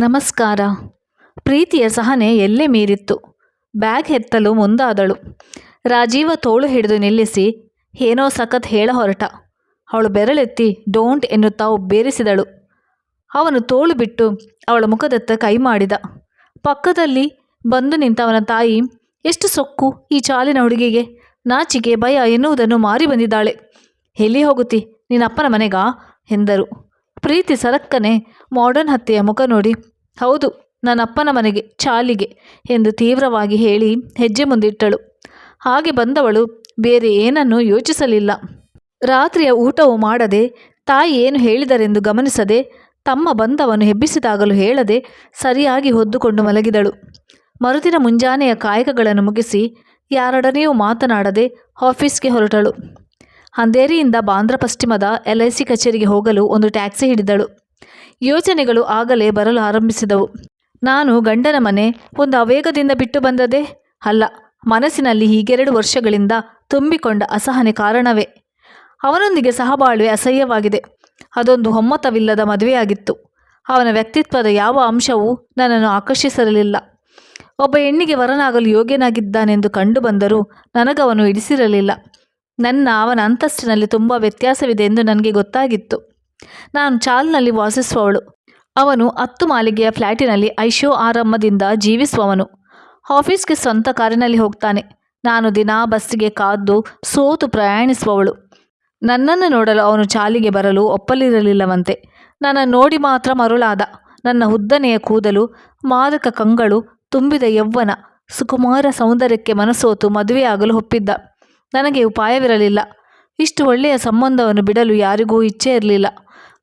ನಮಸ್ಕಾರ. ಪ್ರೀತಿಯ ಸಹನೆ ಎಲ್ಲೇ ಮೀರಿತ್ತು. ಬ್ಯಾಗ್ ಎತ್ತಲು ಮುಂದಾದಳು. ರಾಜೀವ ತೋಳು ಹಿಡಿದು ನಿಲ್ಲಿಸಿ, ಏನೋ ಸಖತ್ ಹೇಳ ಹೊರಟ. ಅವಳು ಬೆರಳೆತ್ತಿ ಡೋಂಟ್ ಎನ್ನುತ್ತಾ ಬೇರಿಸಿದಳು ಅವನು ತೋಳು ಬಿಟ್ಟು ಅವಳ ಮುಖದತ್ತ ಕೈ ಮಾಡಿದ. ಪಕ್ಕದಲ್ಲಿ ಬಂದು ನಿಂತವನ ತಾಯಿ, ಎಷ್ಟು ಸೊಕ್ಕು ಈ ಚಾಲಿನ ಹುಡುಗಿಗೆ. ನಾಚಿಕೆ, ಭಯ ಎನ್ನುವುದನ್ನು ಮಾರಿ ಬಂದಿದ್ದಾಳೆ. ಎಲ್ಲಿ ಹೋಗುತ್ತಿ? ನಿನ್ನಪ್ಪನ ಮನೆಗಾ? ಎಂದರು. ಪ್ರೀತಿ ಸರಕ್ಕನೆ ಮಾಡರ್ನ್ ಹತ್ಯೆಯ ಮುಖ ನೋಡಿ. ಹೌದು, ನನ್ನಪ್ಪನ ಮನೆಗೆ, ಚಾಲಿಗೆ ಎಂದು ತೀವ್ರವಾಗಿ ಹೇಳಿ ಹೆಜ್ಜೆ ಮುಂದಿಟ್ಟಳು. ಹಾಗೆ ಬಂದವಳು ಬೇರೆ ಏನನ್ನೂ ಯೋಚಿಸಲಿಲ್ಲ. ರಾತ್ರಿಯ ಊಟವು ಮಾಡದೆ, ತಾಯಿ ಏನು ಹೇಳಿದರೆಂದು ಗಮನಿಸದೆ, ತಮ್ಮ ಬಂದವನು ಹೆಬ್ಬಿಸಿದಾಗಲೂ ಹೇಳದೆ ಸರಿಯಾಗಿ ಹೊದ್ದುಕೊಂಡು ಮಲಗಿದಳು. ಮರುದಿನ ಮುಂಜಾನೆಯ ಕಾಯಕಗಳನ್ನು ಮುಗಿಸಿ, ಯಾರೊಡನೆಯೂ ಮಾತನಾಡದೆ ಆಫೀಸ್ಗೆ ಹೊರಟಳು. ಅಂಧೇರಿಯಿಂದ ಬಾಂದ್ರ ಪಶ್ಚಿಮದ ಎಲ್ ಐ ಸಿ ಕಚೇರಿಗೆ ಹೋಗಲು ಒಂದು ಟ್ಯಾಕ್ಸಿ ಹಿಡಿದಳು. ಯೋಚನೆಗಳು ಆಗಲೇ ಬರಲು ಆರಂಭಿಸಿದವು. ನಾನು ಗಂಡನ ಮನೆ ಒಂದು ಅವೇಗದಿಂದ ಬಿಟ್ಟು ಬಂದದೇ ಅಲ್ಲ, ಮನಸ್ಸಿನಲ್ಲಿ ಹೀಗೆರಡು ವರ್ಷಗಳಿಂದ ತುಂಬಿಕೊಂಡ ಅಸಹನೆ ಕಾರಣವೇ? ಅವನೊಂದಿಗೆ ಸಹಬಾಳ್ವೆ ಅಸಹ್ಯವಾಗಿದೆ. ಅದೊಂದು ಒಮ್ಮತವಿಲ್ಲದ ಮದುವೆಯಾಗಿತ್ತು. ಅವನ ವ್ಯಕ್ತಿತ್ವದ ಯಾವ ಅಂಶವೂ ನನ್ನನ್ನು ಆಕರ್ಷಿಸಿರಲಿಲ್ಲ ಒಬ್ಬ ಹೆಣ್ಣಿಗೆ ವರನಾಗಲು ಯೋಗ್ಯನಾಗಿದ್ದಾನೆಂದು ಕಂಡುಬಂದರೂ ನನಗವನು ಇಡಿಸಿರಲಿಲ್ಲ ನನ್ನ ಅವನ ಅಂತಸ್ತಿನಲ್ಲಿ ತುಂಬ ವ್ಯತ್ಯಾಸವಿದೆ ಎಂದು ನನಗೆ ಗೊತ್ತಾಗಿತ್ತು. ನಾನು ಚಾಲ್ನಲ್ಲಿ ವಾಸಿಸುವವಳು. ಅವನು ಹತ್ತು ಮಾಲಿಗೆಯ ಫ್ಲ್ಯಾಟಿನಲ್ಲಿ ಐಶೋ ಆರಂಭದಿಂದ ಜೀವಿಸುವವನು. ಆಫೀಸ್ಗೆ ಸ್ವಂತ ಕಾರಿನಲ್ಲಿ ಹೋಗ್ತಾನೆ. ನಾನು ದಿನಾ ಬಸ್ಸಿಗೆ ಕಾದು ಸೋತು ಪ್ರಯಾಣಿಸುವವಳು. ನನ್ನನ್ನು ನೋಡಲು ಅವನು ಚಾಲಿಗೆ ಬರಲು ಒಪ್ಪಲಿರಲಿಲ್ಲವಂತೆ. ನನ್ನ ನೋಡಿ ಮಾತ್ರ ಮರುಳಾದ. ನನ್ನ ಉದ್ದನೆಯ ಕೂದಲು, ಮಾದಕ ಕಂಗಳು ತುಂಬಿದ ಯೌವ್ವನ, ಸುಕುಮಾರ ಸೌಂದರ್ಯಕ್ಕೆ ಮನಸೋತು ಮದುವೆಯಾಗಲು ಒಪ್ಪಿದ್ದ. ನನಗೆ ಉಪಾಯವಿರಲಿಲ್ಲ. ಇಷ್ಟು ಒಳ್ಳೆಯ ಸಂಬಂಧವನ್ನು ಬಿಡಲು ಯಾರಿಗೂ ಇಚ್ಛೆ ಇರಲಿಲ್ಲ.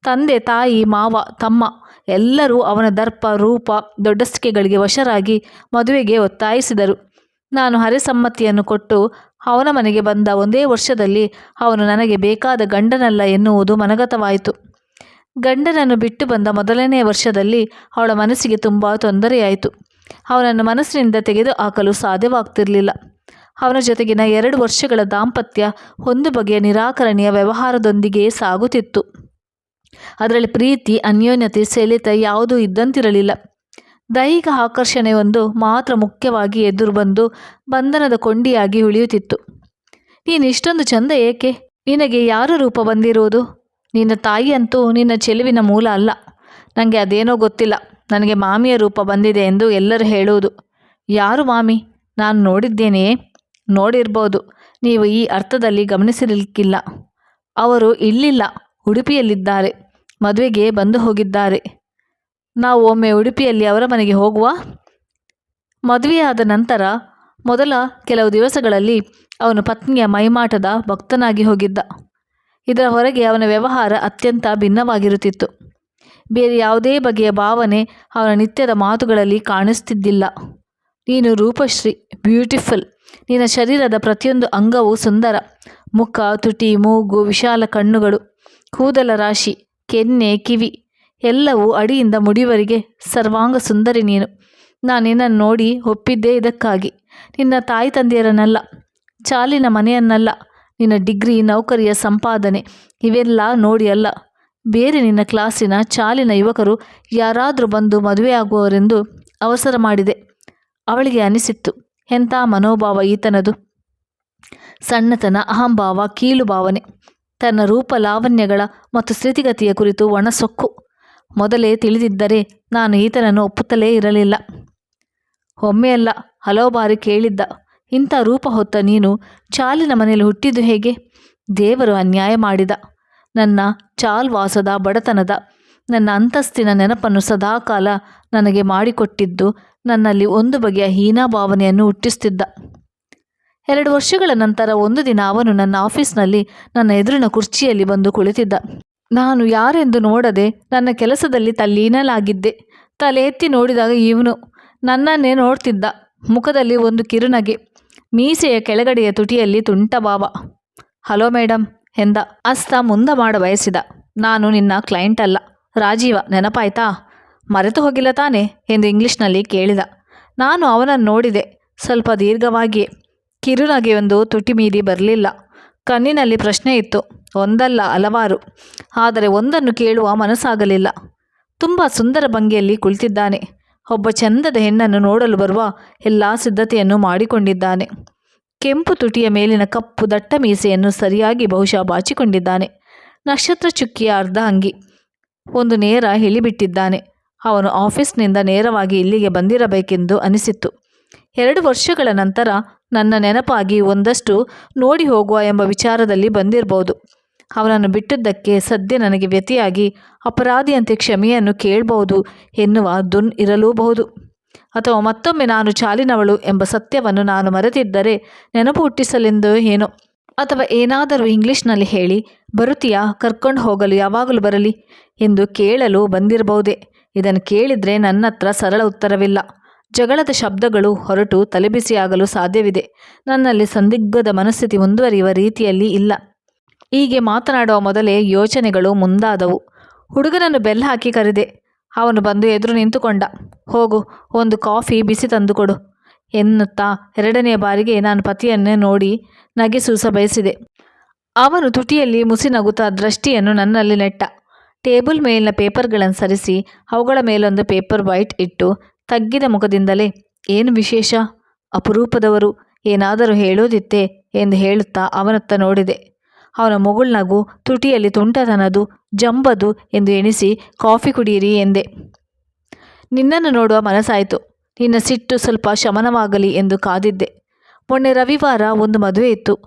ತಂದೆ, ತಾಯಿ, ಮಾವ, ತಮ್ಮ ಎಲ್ಲರೂ ಅವನ ದರ್ಪ, ರೂಪ, ದೊಡ್ಡಸ್ತಿಕೆಗಳಿಗೆ ವಶರಾಗಿ ಮದುವೆಗೆ ಒತ್ತಾಯಿಸಿದರು. ನಾನು ಹರಿಸಮ್ಮತಿಯನ್ನು ಕೊಟ್ಟು ಅವನ ಮನೆಗೆ ಬಂದ ಒಂದೇ ವರ್ಷದಲ್ಲಿ ಅವನು ನನಗೆ ಬೇಕಾದ ಗಂಡನಲ್ಲ ಎನ್ನುವುದು ಮನಗತವಾಯಿತು. ಗಂಡನನ್ನು ಬಿಟ್ಟು ಬಂದ ಮೊದಲನೆಯ ವರ್ಷದಲ್ಲಿ ಅವಳ ಮನಸ್ಸಿಗೆ ತುಂಬ ತೊಂದರೆಯಾಯಿತು. ಅವನನ್ನು ಮನಸ್ಸಿನಿಂದ ತೆಗೆದು ಹಾಕಲು ಸಾಧ್ಯವಾಗ್ತಿರಲಿಲ್ಲ. ಅವನ ಜೊತೆಗಿನ ಎರಡು ವರ್ಷಗಳ ದಾಂಪತ್ಯ ಒಂದು ಬಗೆಯ ನಿರಾಕರಣೆಯ ವ್ಯವಹಾರದೊಂದಿಗೆ ಸಾಗುತ್ತಿತ್ತು. ಅದರಲ್ಲಿ ಪ್ರೀತಿ, ಅನ್ಯೋನ್ಯತೆ, ಸೆಳೆತ ಯಾವುದೂ ಇದ್ದಂತಿರಲಿಲ್ಲ. ದೈಹಿಕ ಆಕರ್ಷಣೆಯೊಂದು ಮಾತ್ರ ಮುಖ್ಯವಾಗಿ ಎದುರು ಬಂದು ಬಂಧನದ ಕೊಂಡಿಯಾಗಿ ಉಳಿಯುತ್ತಿತ್ತು. ನೀನು ಇಷ್ಟೊಂದು ಚಂದ ಏಕೆ? ನಿನಗೆ ಯಾರ ರೂಪ ಬಂದಿರುವುದು ನಿನ್ನ ತಾಯಿಯಂತೂ ನಿನ್ನ ಚೆಲುವಿನ ಮೂಲ ಅಲ್ಲ. ನನಗೆ ಅದೇನೋ ಗೊತ್ತಿಲ್ಲ. ನನಗೆ ಮಾಮಿಯ ರೂಪ ಬಂದಿದೆ ಎಂದು ಎಲ್ಲರೂ ಹೇಳುವುದು ಯಾರು ಮಾಮಿ? ನಾನು ನೋಡಿದ್ದೇನೆಯೇ? ನೋಡಿರ್ಬೋದು. ನೀವು ಈ ಅರ್ಥದಲ್ಲಿ ಗಮನಿಸಲಿಕ್ಕಿಲ್ಲ ಅವರು ಇಲ್ಲಿಲ್ಲ, ಉಡುಪಿಯಲ್ಲಿದ್ದಾರೆ, ಮದುವೆಗೆ ಬಂದು ಹೋಗಿದ್ದಾರೆ. ನಾವು ಒಮ್ಮೆ ಉಡುಪಿಯಲ್ಲಿ ಅವರ ಮನೆಗೆ ಹೋಗುವ? ಮದುವೆಯಾದ ನಂತರ ಮೊದಲ ಕೆಲವು ದಿವಸಗಳಲ್ಲಿ ಅವನು ಪತ್ನಿಯ ಮೈಮಾಟದ ಭಕ್ತನಾಗಿ ಹೋಗಿದ್ದ. ಇದರ ಹೊರಗೆ ಅವನ ವ್ಯವಹಾರ ಅತ್ಯಂತ ಭಿನ್ನವಾಗಿರುತ್ತಿತ್ತು. ಬೇರೆ ಯಾವುದೇ ಬಗೆಯ ಭಾವನೆ ಅವನ ನಿತ್ಯದ ಮಾತುಗಳಲ್ಲಿ ಕಾಣಿಸ್ತಿದ್ದಿಲ್ಲ. ನೀನು ರೂಪಶ್ರೀ, ಬ್ಯೂಟಿಫುಲ್. ನಿನ್ನ ಶರೀರದ ಪ್ರತಿಯೊಂದು ಅಂಗವೂ ಸುಂದರ. ಮುಖ, ತುಟಿ, ಮೂಗು, ವಿಶಾಲ ಕಣ್ಣುಗಳು, ಕೂದಲ ರಾಶಿ, ಕೆನ್ನೆ, ಕಿವಿ ಎಲ್ಲವೂ ಅಡಿಯಿಂದ ಮುಡಿವರೆಗೆ ಸರ್ವಾಂಗ ಸುಂದರಿ ನೀನು. ನಾನು ನಿನ್ನನ್ನು ನೋಡಿ ಒಪ್ಪಿದ್ದೇ ಇದಕ್ಕಾಗಿ. ನಿನ್ನ ತಾಯಿ ತಂದೆಯರನ್ನಲ್ಲ, ಚಾಲಿನ ಮನೆಯನ್ನಲ್ಲ, ನಿನ್ನ ಡಿಗ್ರಿ, ನೌಕರಿಯ ಸಂಪಾದನೆ ಇವೆಲ್ಲ ನೋಡಿ ಅಲ್ಲ. ಬೇರೆ ನಿನ್ನ ಕ್ಲಾಸಿನ ಚಾಲಿನ ಯುವಕರು ಯಾರಾದರೂ ಬಂದು ಮದುವೆಯಾಗುವವರೆಂದು ಅವಸರ ಮಾಡಿದೆ. ಅವಳಿಗೆ ಅನಿಸಿತ್ತು ಎಂಥ ಮನೋಭಾವ ಈತನದು? ಸಣ್ಣತನ, ಅಹಂಭಾವ ಕೀಲು ಭಾವನೆ ತನ್ನ ರೂಪ ಲಾವಣ್ಯಗಳ ಮತ್ತು ಸ್ಥಿತಿಗತಿಯ ಕುರಿತು ಒಣಸೊಕ್ಕು ಮೊದಲೇ ತಿಳಿದಿದ್ದರೆ ನಾನು ಈತನನ್ನು ಒಪ್ಪುತ್ತಲೇ ಇರಲಿಲ್ಲ. ಒಮ್ಮೆಯಲ್ಲ ಹಲವು ಬಾರಿ ಕೇಳಿದ್ದ, ಇಂಥ ರೂಪ ಹೊತ್ತ ನೀನು ಚಾಲಿನ ಮನೆಯಲ್ಲಿ ಹುಟ್ಟಿದ್ದು ಹೇಗೆ? ದೇವರು ಅನ್ಯಾಯ ಮಾಡಿದ. ನನ್ನ ಚಾಲ್ವಾಸದ ಬಡತನದ, ನನ್ನ ಅಂತಸ್ತಿನ ನೆನಪನ್ನು ಸದಾಕಾಲ ನನಗೆ ಮಾಡಿಕೊಟ್ಟಿದ್ದು ನನ್ನಲ್ಲಿ ಒಂದು ಬಗೆಯ ಹೀನಾಭಾವನೆಯನ್ನು ಹುಟ್ಟಿಸ್ತಿದ್ದ. ಎರಡು ವರ್ಷಗಳ ನಂತರ ಒಂದು ದಿನ ಅವನು ನನ್ನ ಆಫೀಸ್ನಲ್ಲಿ ನನ್ನ ಎದುರಿನ ಕುರ್ಚಿಯಲ್ಲಿ ಬಂದು ಕುಳಿತಿದ್ದ. ನಾನು ಯಾರೆಂದು ನೋಡದೆ ನನ್ನ ಕೆಲಸದಲ್ಲಿ ತಲ್ಲೀನಲಾಗಿದ್ದೆ ತಲೆ ಎತ್ತಿ ನೋಡಿದಾಗ ಇವನು ನನ್ನನ್ನೇ ನೋಡ್ತಿದ್ದ. ಮುಖದಲ್ಲಿ ಒಂದು ಕಿರುನಗೆ, ಮೀಸೆಯ ಕೆಳಗಡೆಯ ತುಟಿಯಲ್ಲಿ ತುಂಟ ಭಾವ. ಹಲೋ ಮೇಡಮ್ ಎಂದ. ಅಸ್ತ, ಮುಂದ ಮಾಡ ಬಯಸಿದ. ನಾನು ನಿನ್ನ ಕ್ಲೈಂಟ್ ಅಲ್ಲ. ರಾಜೀವ, ನೆನಪಾಯ್ತಾ? ಮರೆತು ಹೋಗಿಲ್ಲ ತಾನೆ ಎಂದು ಇಂಗ್ಲಿಷ್ನಲ್ಲಿ ಕೇಳಿದ. ನಾನು ಅವನನ್ನು ನೋಡಿದೆ. ಸ್ವಲ್ಪ ದೀರ್ಘವಾಗಿಯೇ. ಕಿರುನಗೆಯೊಂದು ತುಟಿ ಮೀರಿ ಬರಲಿಲ್ಲ. ಕಣ್ಣಿನಲ್ಲಿ ಪ್ರಶ್ನೆ ಇತ್ತು. ಒಂದಲ್ಲ ಹಲವಾರು. ಆದರೆ ಒಂದನ್ನು ಕೇಳುವ ಮನಸ್ಸಾಗಲಿಲ್ಲ. ತುಂಬ ಸುಂದರ ಭಂಗಿಯಲ್ಲಿ ಕುಳಿತಿದ್ದಾನೆ. ಒಬ್ಬ ಚಂದದ ಹೆಣ್ಣನ್ನು ನೋಡಲು ಬರುವ ಎಲ್ಲ ಸಿದ್ಧತೆಯನ್ನು ಮಾಡಿಕೊಂಡಿದ್ದಾನೆ. ಕೆಂಪು ತುಟಿಯ ಮೇಲಿನ ಕಪ್ಪು ದಟ್ಟ ಮೀಸೆಯನ್ನು ಸರಿಯಾಗಿ ಬಹುಶಃ ಬಾಚಿಕೊಂಡಿದ್ದಾನೆ. ನಕ್ಷತ್ರ ಚುಕ್ಕಿಯ ಅರ್ಧ ಅಂಗಿ ಒಂದು ನೇರ ಇಳಿಬಿಟ್ಟಿದ್ದಾನೆ ಅವನು ಆಫೀಸ್ನಿಂದ ನೇರವಾಗಿ ಇಲ್ಲಿಗೆ ಬಂದಿರಬೇಕೆಂದು ಅನಿಸಿತ್ತು. ಎರಡು ವರ್ಷಗಳ ನಂತರ ನನ್ನ ನೆನಪಾಗಿ ಒಂದಷ್ಟು ನೋಡಿ ಹೋಗುವ ಎಂಬ ವಿಚಾರದಲ್ಲಿ ಬಂದಿರಬಹುದು. ಅವನನ್ನು ಬಿಟ್ಟಿದ್ದಕ್ಕೆ ಸದ್ಯ ನನಗೆ ವ್ಯತಿಯಾಗಿ ಅಪರಾಧಿಯಂತೆ ಕ್ಷಮೆಯನ್ನು ಕೇಳಬಹುದು ಎನ್ನುವ ದುನ್ ಇರಲೂಬಹುದು. ಅಥವಾ ಮತ್ತೊಮ್ಮೆ ನಾನು ಚಾಲಿನವಳು ಎಂಬ ಸತ್ಯವನ್ನು ನಾನು ಮರೆತಿದ್ದರೆ ನೆನಪು ಹುಟ್ಟಿಸಲೆಂದು ಏನೋ. ಅಥವಾ ಏನಾದರೂ ಇಂಗ್ಲಿಷ್ನಲ್ಲಿ ಹೇಳಿ, ಬರುತ್ತೀಯಾ ಕರ್ಕೊಂಡು ಹೋಗಲು ಯಾವಾಗಲೂ ಬರಲಿ ಎಂದು ಕೇಳಲು ಬಂದಿರಬಹುದೇ. ಇದನ್ನು ಕೇಳಿದರೆ ನನ್ನ ಹತ್ರ ಸರಳ ಉತ್ತರವಿಲ್ಲ. ಜಗಳದ ಶಬ್ದಗಳು ಹೊರಟು ತಲೆಬಿಸಿಯಾಗಲು ಸಾಧ್ಯವಿದೆ. ನನ್ನಲ್ಲಿ ಸಂದಿಗ್ಧದ ಮನಸ್ಥಿತಿ ಮುಂದುವರಿಯುವ ರೀತಿಯಲ್ಲಿ ಇಲ್ಲ. ಹೀಗೆ ಮಾತನಾಡುವ ಮೊದಲೇ ಯೋಚನೆಗಳು ಮುಂದಾದವು. ಹುಡುಗನನ್ನು ಬೆಲ್ಲ ಹಾಕಿ ಕರೆದೆ. ಅವನು ಬಂದು ಎದುರು ನಿಂತುಕೊಂಡ. ಹೋಗು, ಒಂದು ಕಾಫಿ ಬಿಸಿ ತಂದುಕೊಡು ಎನ್ನುತ್ತಾ ಎರಡನೆಯ ಬಾರಿಗೆ ನಾನು ಪತಿಯನ್ನೇ ನೋಡಿ ನಗಿಸೂಸ ಬಯಸಿದೆ. ಅವನು ತುಟಿಯಲ್ಲಿ ಮುಸಿ ನಗುತ್ತಾ ದೃಷ್ಟಿಯನ್ನು ನನ್ನಲ್ಲಿ ನೆಟ್ಟ. ಟೇಬಲ್ ಮೇಲಿನ ಪೇಪರ್ಗಳನ್ನು ಸರಿಸಿ, ಅವುಗಳ ಮೇಲೊಂದು ಪೇಪರ್ ವೈಟ್ ಇಟ್ಟು ತಗ್ಗಿದ ಮುಖದಿಂದಲೇ, ಏನು ವಿಶೇಷ? ಅಪರೂಪದವರು, ಏನಾದರೂ ಹೇಳೋದಿತ್ತೆ? ಎಂದು ಹೇಳುತ್ತಾ ಅವನತ್ತ ನೋಡಿದೆ. ಅವನ ಮುಗುಳ್ನಗು ತುಟಿಯಲ್ಲಿ ತುಂಟತನದು, ಜಂಬದು ಎಂದು ಎಣಿಸಿ, ಕಾಫಿ ಕುಡಿಯಿರಿ ಎಂದೆ. ನಿನ್ನನ್ನು ನೋಡುವ ಮನಸ್ಸಾಯಿತು. ನಿನ್ನ ಸಿಟ್ಟು ಸ್ವಲ್ಪ ಶಮನವಾಗಲಿ ಎಂದು ಕಾದಿದ್ದೆ. ಮೊನ್ನೆ ರವಿವಾರ ಒಂದು ಮದುವೆ ಇತ್ತು.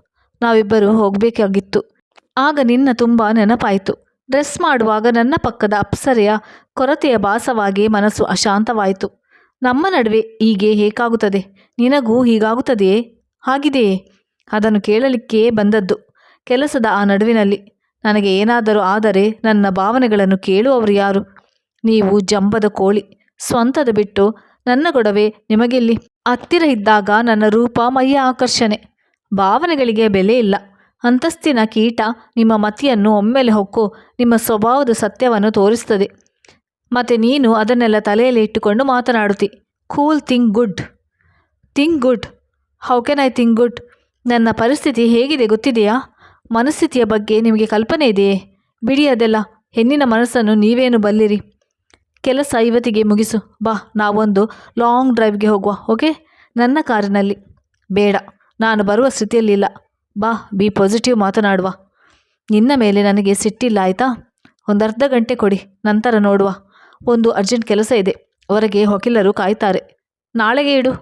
ನಾವಿಬ್ಬರು ಹೋಗಬೇಕಾಗಿತ್ತು. ಆಗ ನಿನ್ನ ತುಂಬ ನೆನಪಾಯಿತು. ಡ್ರೆಸ್ ಮಾಡುವಾಗ ನನ್ನ ಪಕ್ಕದ ಅಪ್ಸರೆಯ ಕೊರತೆಯ ಭಾಸವಾಗಿ ಮನಸ್ಸು ಅಶಾಂತವಾಯಿತು. ನಮ್ಮ ನಡುವೆ ಹೀಗೆ ಹೇಗಾಗುತ್ತದೆ? ನಿನಗೂ ಹೀಗಾಗುತ್ತದೆಯೇ? ಹಾಗಿದೆಯೇ? ಅದನ್ನು ಕೇಳಲಿಕ್ಕೇ ಬಂದದ್ದು ಕೆಲಸದ ಆ ನಡುವಿನಲ್ಲಿ. ನನಗೆ ಏನಾದರೂ ಆದರೆ ನನ್ನ ಭಾವನೆಗಳನ್ನು ಕೇಳುವವರು ಯಾರು? ನೀವು ಜಂಬದ ಕೋಳಿ, ಸ್ವಂತದ ಬಿಟ್ಟು ನನ್ನ ಗೊಡವೆ ನಿಮಗೆಲ್ಲಿ? ಹತ್ತಿರ ಇದ್ದಾಗ ನನ್ನ ರೂಪ ಮೈಯ ಆಕರ್ಷಣೆ. ಭಾವನೆಗಳಿಗೆ ಬೆಲೆ ಇಲ್ಲ. ಅಂತಸ್ತಿನ ಕೀಟ ನಿಮ್ಮ ಮತಿಯನ್ನು ಒಮ್ಮೆಲೆ ಹೊಕ್ಕು, ನಿಮ್ಮ ಸ್ವಭಾವದ ಸತ್ಯವನ್ನು ತೋರಿಸ್ತದೆ. ಮತ್ತು ನೀನು ಅದನ್ನೆಲ್ಲ ತಲೆಯಲ್ಲಿ ಇಟ್ಟುಕೊಂಡು ಮಾತನಾಡುತ್ತಿ cool think good think good how can I think good ನನ್ನ ಪರಿಸ್ಥಿತಿ ಹೇಗಿದೆ ಗೊತ್ತಿದೆಯಾ? ಮನಸ್ಥಿತಿಯ ಬಗ್ಗೆ ನಿಮಗೆ ಕಲ್ಪನೆ ಇದೆಯೇ? ಬಿಡಿ ಅದೆಲ್ಲ, ಹೆಣ್ಣಿನ ಮನಸ್ಸನ್ನು ನೀವೇನು ಬಲ್ಲಿರಿ? ಕೆಲಸ ಇವತ್ತಿಗೆ ಮುಗಿಸು, ಬಾ, ನಾವೊಂದು ಲಾಂಗ್ ಡ್ರೈವ್ಗೆ ಹೋಗುವ ಓಕೆ ನನ್ನ ಕಾರಿನಲ್ಲಿ. ಬೇಡ, ನಾನು ಬರುವ ಸ್ಥಿತಿಯಲ್ಲಿಲ್ಲ. ಬಾ, ಬಿ ಪಾಸಿಟಿವ್ ಮಾತನಾಡುವ. ನಿನ್ನ ಮೇಲೆ ನನಗೆ ಸಿಟ್ಟಿಲ್ಲ, ಆಯಿತಾ? ಒಂದು ಅರ್ಧ ಗಂಟೆ ಕೊಡಿ, ನಂತರ ನೋಡುವ. ಒಂದು ಅರ್ಜೆಂಟ್ ಕೆಲಸ ಇದೆ. ಹೊರಗೆ ವಕೀಲರು ಕಾಯ್ತಾರೆ. ನಾಳೆಗೆ ಇಡು.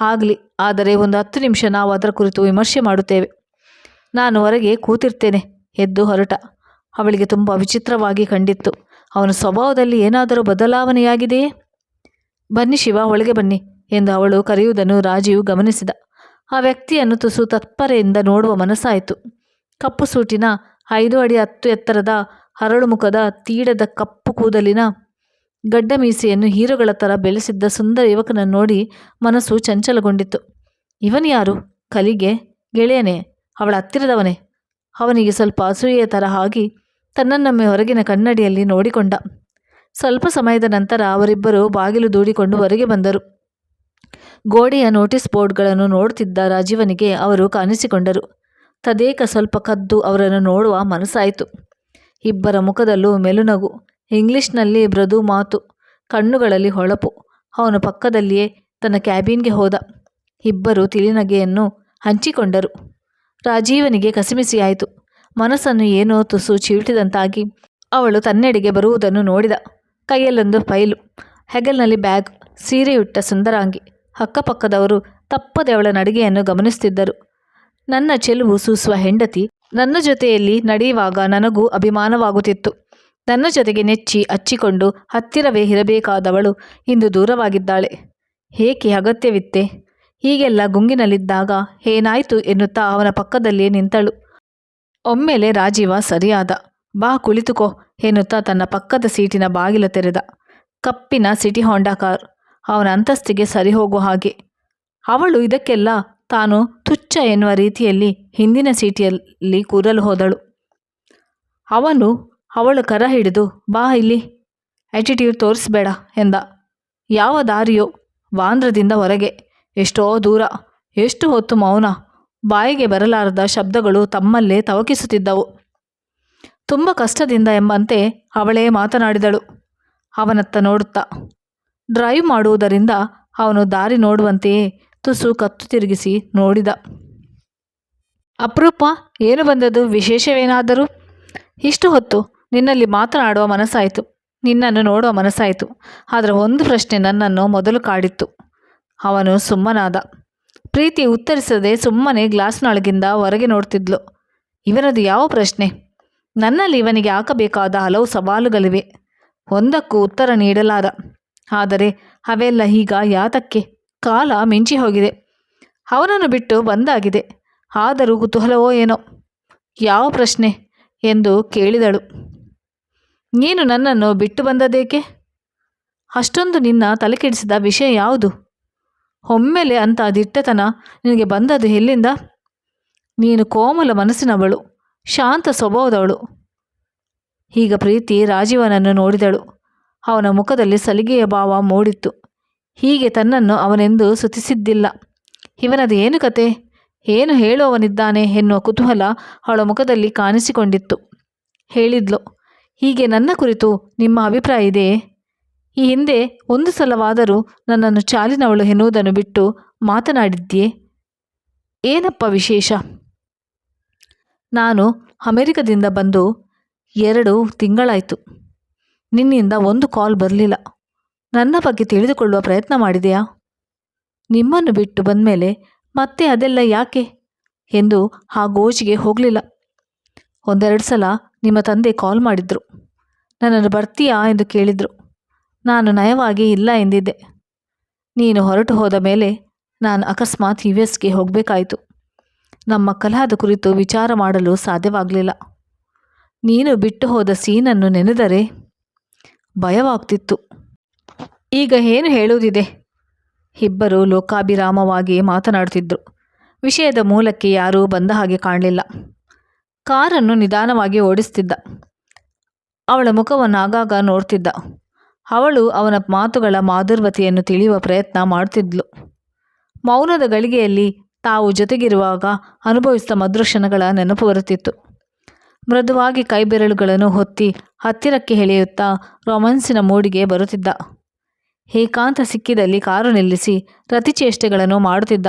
ಆಗಲಿ, ಆದರೆ ಒಂದು ಹತ್ತು ನಿಮಿಷ ನಾವು ಅದರ ಕುರಿತು ವಿಮರ್ಶೆ ಮಾಡುತ್ತೇವೆ. ನಾನು ಹೊರಗೆ ಕೂತಿರ್ತೇನೆ, ಎದ್ದು ಹೊರಟ. ಅವಳಿಗೆ ತುಂಬ ವಿಚಿತ್ರವಾಗಿ ಕಂಡಿತ್ತು. ಅವನ ಸ್ವಭಾವದಲ್ಲಿ ಏನಾದರೂ ಬದಲಾವಣೆಯಾಗಿದೆಯೇ? ಬನ್ನಿ ಶಿವ, ಒಳಗೆ ಬನ್ನಿ ಎಂದು ಅವಳು ಕರೆಯುವುದನ್ನು ರಾಜೀವ್ ಗಮನಿಸಿದ. ಆ ವ್ಯಕ್ತಿಯನ್ನು ತುಸು ತತ್ಪರೆಯಿಂದ ನೋಡುವ ಮನಸ್ಸಾಯಿತು. ಕಪ್ಪು ಸೂಟಿನ ಐದು ಅಡಿ ಹತ್ತು ಎತ್ತರದ ಹರಳು ಮುಖದ ತೀಡದ ಕಪ್ಪು ಕೂದಲಿನ ಗಡ್ಡ ಮೀಸೆಯನ್ನು ಹೀರೋಗಳ ಥರ ಬೆಳೆಸಿದ್ದ ಸುಂದರ ಯುವಕನನ್ನು ನೋಡಿ ಮನಸ್ಸು ಚಂಚಲಗೊಂಡಿತು ಇವನು ಯಾರು? ಕಲಿಗೆ? ಗೆಳೆಯನೇ? ಅವಳ ಹತ್ತಿರದವನೇ? ಅವನಿಗೆ ಸ್ವಲ್ಪ ಅಸೂಯೆಯ ಥರ ಆಗಿ ತನ್ನನ್ನೊಮ್ಮೆ ಹೊರಗಿನ ಕನ್ನಡಿಯಲ್ಲಿ ನೋಡಿಕೊಂಡ. ಸ್ವಲ್ಪ ಸಮಯದ ನಂತರ ಅವರಿಬ್ಬರು ಬಾಗಿಲು ದೂಡಿಕೊಂಡು ಹೊರಗೆ ಬಂದರು. ಗೋಡೆಯ ನೋಟಿಸ್ ಬೋರ್ಡ್ಗಳನ್ನು ನೋಡುತ್ತಿದ್ದ ರಾಜೀವನಿಗೆ ಅವರು ಕಾಣಿಸಿಕೊಂಡರು. ತದೇಕ ಸ್ವಲ್ಪ ಕದ್ದು ಅವರನ್ನು ನೋಡುವ ಮನಸ್ಸಾಯಿತು. ಇಬ್ಬರ ಮುಖದಲ್ಲೂ ಮೆಲುನಗು, ಇಂಗ್ಲಿಷ್ನಲ್ಲಿ ಮೃದು ಮಾತು, ಕಣ್ಣುಗಳಲ್ಲಿ ಹೊಳಪು. ಅವನು ಪಕ್ಕದಲ್ಲಿಯೇ ತನ್ನ ಕ್ಯಾಬಿನ್ಗೆ ಹೋದ. ಇಬ್ಬರು ತಿಳಿನಗೆಯನ್ನು ಹಂಚಿಕೊಂಡರು. ರಾಜೀವನಿಗೆ ಕಸಿಮಿಸಿಯಾಯಿತು. ಮನಸ್ಸನ್ನು ಏನೋ ತುಸು ಚೀಟಿದಂತಾಗಿ ಅವಳು ತನ್ನೆಡೆಗೆ ಬರುವುದನ್ನು ನೋಡಿದ. ಕೈಯಲ್ಲೊಂದು ಫೈಲು, ಹೆಗಲ್ನಲ್ಲಿ ಬ್ಯಾಗ್, ಸೀರೆಯುಟ್ಟ ಸುಂದರಾಂಗಿ. ಅಕ್ಕಪಕ್ಕದವರು ತಪ್ಪದೆ ಅವಳ ನಡಿಗೆಯನ್ನು ಗಮನಿಸುತ್ತಿದ್ದರು. ನನ್ನ ಚೆಲುವು ಸೂಸುವ ಹೆಂಡತಿ ನನ್ನ ಜೊತೆಯಲ್ಲಿ ನಡೆಯುವಾಗ ನನಗೂ ಅಭಿಮಾನವಾಗುತ್ತಿತ್ತು. ನನ್ನ ಜೊತೆಗೆ ನೆಚ್ಚಿ ಹಚ್ಚಿಕೊಂಡು ಹತ್ತಿರವೇ ಇರಬೇಕಾದವಳು ಇಂದು ದೂರವಾಗಿದ್ದಾಳೆ. ಏಕೆ ಅಗತ್ಯವಿತ್ತೆ? ಹೀಗೆಲ್ಲ ಗುಂಗಿನಲ್ಲಿದ್ದಾಗ ಏನಾಯಿತು ಎನ್ನುತ್ತಾ ಅವನ ಪಕ್ಕದಲ್ಲಿಯೇ ನಿಂತಳು. ಒಮ್ಮೆಲೆ ರಾಜೀವ ಸರಿಯಾದ, ಬಾ ಕುಳಿತುಕೋ ಎನ್ನುತ್ತಾ ತನ್ನ ಪಕ್ಕದ ಸೀಟಿನ ಬಾಗಿಲ ತೆರೆದ. ಕಪ್ಪಿನ ಸಿಟಿ ಹೋಂಡಾ ಕಾರ್ ಅವನ ಅಂತಸ್ತಿಗೆ ಸರಿ ಹೋಗುವ ಹಾಗೆ. ಅವಳು ಇದಕ್ಕೆಲ್ಲ ತಾನು ತುಚ್ಛ ಎನ್ನುವ ರೀತಿಯಲ್ಲಿ ಹಿಂದಿನ ಸೀಟಿಯಲ್ಲಿ ಕೂರಲು ಹೋದಳು. ಅವನು ಅವಳು ಕರ ಹಿಡಿದು, ಬಾ ಇಲ್ಲಿ ಆಟಿಟ್ಯೂಡ್ ತೋರಿಸ್ಬೇಡ ಎಂದ. ಯಾವ ದಾರಿಯೋ ವಾಂದ್ರದಿಂದ ಹೊರಗೆ. ಎಷ್ಟೋ ದೂರ, ಎಷ್ಟು ಹೊತ್ತು ಮೌನ. ಬಾಯಿಗೆ ಬರಲಾರದ ಶಬ್ದಗಳು ತಮ್ಮಲ್ಲೇ ತವಕಿಸುತ್ತಿದ್ದವು. ತುಂಬ ಕಷ್ಟದಿಂದ ಎಂಬಂತೆ ಅವಳೇ ಮಾತನಾಡಿದಳು. ಅವನತ್ತ ನೋಡುತ್ತಾ ಡ್ರೈವ್ ಮಾಡುವುದರಿಂದ ಅವನು ದಾರಿ ನೋಡುವಂತೆಯೇ ತುಸು ಕತ್ತು ತಿರುಗಿಸಿ ನೋಡಿದ. ಅಪರೂಪ, ಏನು ಬಂದದ್ದು? ವಿಶೇಷವೇನಾದರೂ? ಇಷ್ಟು ಹೊತ್ತು ನಿನ್ನಲ್ಲಿ ಮಾತನಾಡುವ ಮನಸ್ಸಾಯಿತು. ನಿನ್ನನ್ನು ನೋಡುವ ಮನಸ್ಸಾಯಿತು. ಆದರೆ ಒಂದು ಪ್ರಶ್ನೆ ನನ್ನನ್ನು ಮೊದಲು ಕಾಡಿತ್ತು. ಅವನು ಸುಮ್ಮನಾದ. ಪ್ರೀತಿ ಉತ್ತರಿಸದೆ ಸುಮ್ಮನೆ ಗ್ಲಾಸ್ನೊಳಗಿಂದ ಹೊರಗೆ ನೋಡ್ತಿದ್ಲು. ಇವನದು ಯಾವ ಪ್ರಶ್ನೆ? ನನ್ನಲ್ಲಿ ಇವನಿಗೆ ಹಾಕಬೇಕಾದ ಹಲವು ಸವಾಲುಗಳಿವೆ. ಒಂದಕ್ಕೂ ಉತ್ತರ ನೀಡಲಾದ. ಆದರೆ ಅವೆಲ್ಲ ಈಗ ಯಾತಕ್ಕೆ? ಕಾಲ ಮಿಂಚಿ ಹೋಗಿದೆ. ಅವನನ್ನು ಬಿಟ್ಟು ಬಂದಾಗಿದೆ. ಆದರೂ ಕುತೂಹಲವೋ ಏನೋ? ಯಾವ ಪ್ರಶ್ನೆ? ಎಂದು ಕೇಳಿದಳು. ನೀನು ನನ್ನನ್ನು ಬಿಟ್ಟು ಬಂದದೇಕೆ ಅಷ್ಟೊಂದು ನಿನ್ನ ತಲೆಕೆಡಿಸಿದ ವಿಷಯ ಯಾವುದು? ಒಮ್ಮೆಲೆ ಅಂತ ದಿಟ್ಟತನ ನಿನಗೆ ಬಂದದ್ದು ಎಲ್ಲಿಂದ? ನೀನು ಕೋಮಲ ಮನಸ್ಸಿನವಳು, ಶಾಂತ ಸ್ವಭಾವದವಳು. ಈಗ ಪ್ರೀತಿ ರಾಜೀವನನ್ನು ನೋಡಿದಳು. ಅವನ ಮುಖದಲ್ಲಿ ಸಲಿಗೆಯ ಭಾವ ಮೂಡಿತ್ತು. ಹೀಗೆ ತನ್ನನ್ನು ಅವನೆಂದು ಸುತಿಸಿದ್ದಿಲ್ಲ ಇವನದು ಏನು ಕತೆ? ಏನು ಹೇಳುವವನಿದ್ದಾನೆ? ಎನ್ನುವ ಕುತೂಹಲ ಅವಳ ಮುಖದಲ್ಲಿ ಕಾಣಿಸಿಕೊಂಡಿತ್ತು. ಹೇಳಿದ್ಲು, ಹೀಗೆ ನನ್ನ ಕುರಿತು ನಿಮ್ಮ ಅಭಿಪ್ರಾಯ ಇದೆಯೇ? ಈ ಹಿಂದೆ ಒಂದು ಸಲವಾದರೂ ನನ್ನನ್ನು ಚಾಲಿನವಳು ಎನ್ನುವುದನ್ನು ಬಿಟ್ಟು ಮಾತನಾಡಿದ್ಯೆ ಏನಪ್ಪ ವಿಶೇಷ? ನಾನು ಅಮೆರಿಕದಿಂದ ಬಂದು ಎರಡು ತಿಂಗಳಾಯಿತು. ನಿನ್ನಿಂದ ಒಂದು ಕಾಲ್ ಬರಲಿಲ್ಲ. ನನ್ನ ಬಗ್ಗೆ ತಿಳಿದುಕೊಳ್ಳುವ ಪ್ರಯತ್ನ ಮಾಡಿದೆಯಾ? ನಿಮ್ಮನ್ನು ಬಿಟ್ಟು ಬಂದಮೇಲೆ ಮತ್ತೆ ಅದೆಲ್ಲ ಯಾಕೆ? ಎಂದು ಆ ಗೋಜಿಗೆ ಹೋಗಲಿಲ್ಲ. ಒಂದೆರಡು ಸಲ ನಿಮ್ಮ ತಂದೆ ಕಾಲ್ ಮಾಡಿದ್ರು. ನನ್ನನ್ನು ಬರ್ತೀಯಾ ಎಂದು ಕೇಳಿದರು. ನಾನು ನಯವಾಗಿ ಇಲ್ಲ ಎಂದಿದ್ದೆ. ನೀನು ಹೊರಟು ಹೋದ ಮೇಲೆ ನಾನು ಅಕಸ್ಮಾತ್ ಯು ಎಸ್ಗೆ ಹೋಗಬೇಕಾಯಿತು. ನಮ್ಮ ಕಲಹದ ಕುರಿತು ವಿಚಾರ ಮಾಡಲು ಸಾಧ್ಯವಾಗಲಿಲ್ಲ. ನೀನು ಬಿಟ್ಟು ಹೋದ ಸೀನನ್ನು ನೆನೆದರೆ ಭಯವಾಗ್ತಿತ್ತು. ಈಗ ಏನು ಹೇಳುವುದಿದೆ? ಇಬ್ಬರು ಲೋಕಾಭಿರಾಮವಾಗಿ ಮಾತನಾಡುತ್ತಿದ್ದರು ವಿಷಯದ ಮೂಲಕ್ಕೆ ಯಾರೂ ಬಂದ ಹಾಗೆ ಕಾಣಲಿಲ್ಲ. ಕಾರನ್ನು ನಿಧಾನವಾಗಿ ಓಡಿಸ್ತಿದ್ದ ಅವಳ ಮುಖವನ್ನು ಆಗಾಗ ನೋಡ್ತಿದ್ದ ಅವಳು ಅವನ ಮಾತುಗಳ ಮಾಧುರ್ವತೆಯನ್ನು ತಿಳಿಯುವ ಪ್ರಯತ್ನ ಮಾಡ್ತಿದ್ಲು ಮೌನದ ಗಳಿಗೆಯಲ್ಲಿ ತಾವು ಜೊತೆಗಿರುವಾಗ ಅನುಭವಿಸಿದ ಮಧುರಕ್ಷಣಗಳ ನೆನಪು ಬರುತ್ತಿತ್ತು. ಮೃದುವಾಗಿ ಕೈಬೆರಳುಗಳನ್ನು ಹೊತ್ತಿ ಹತ್ತಿರಕ್ಕೆ ಎಳೆಯುತ್ತಾ ರೊಮಾನ್ಸಿನ ಮೂಡಿಗೆ ಬರುತ್ತಿದ್ದ. ಏಕಾಂತ ಸಿಕ್ಕಿದಲ್ಲಿ ಕಾರು ನಿಲ್ಲಿಸಿ ರತಿಚೇಷ್ಟೆಗಳನ್ನು ಮಾಡುತ್ತಿದ್ದ.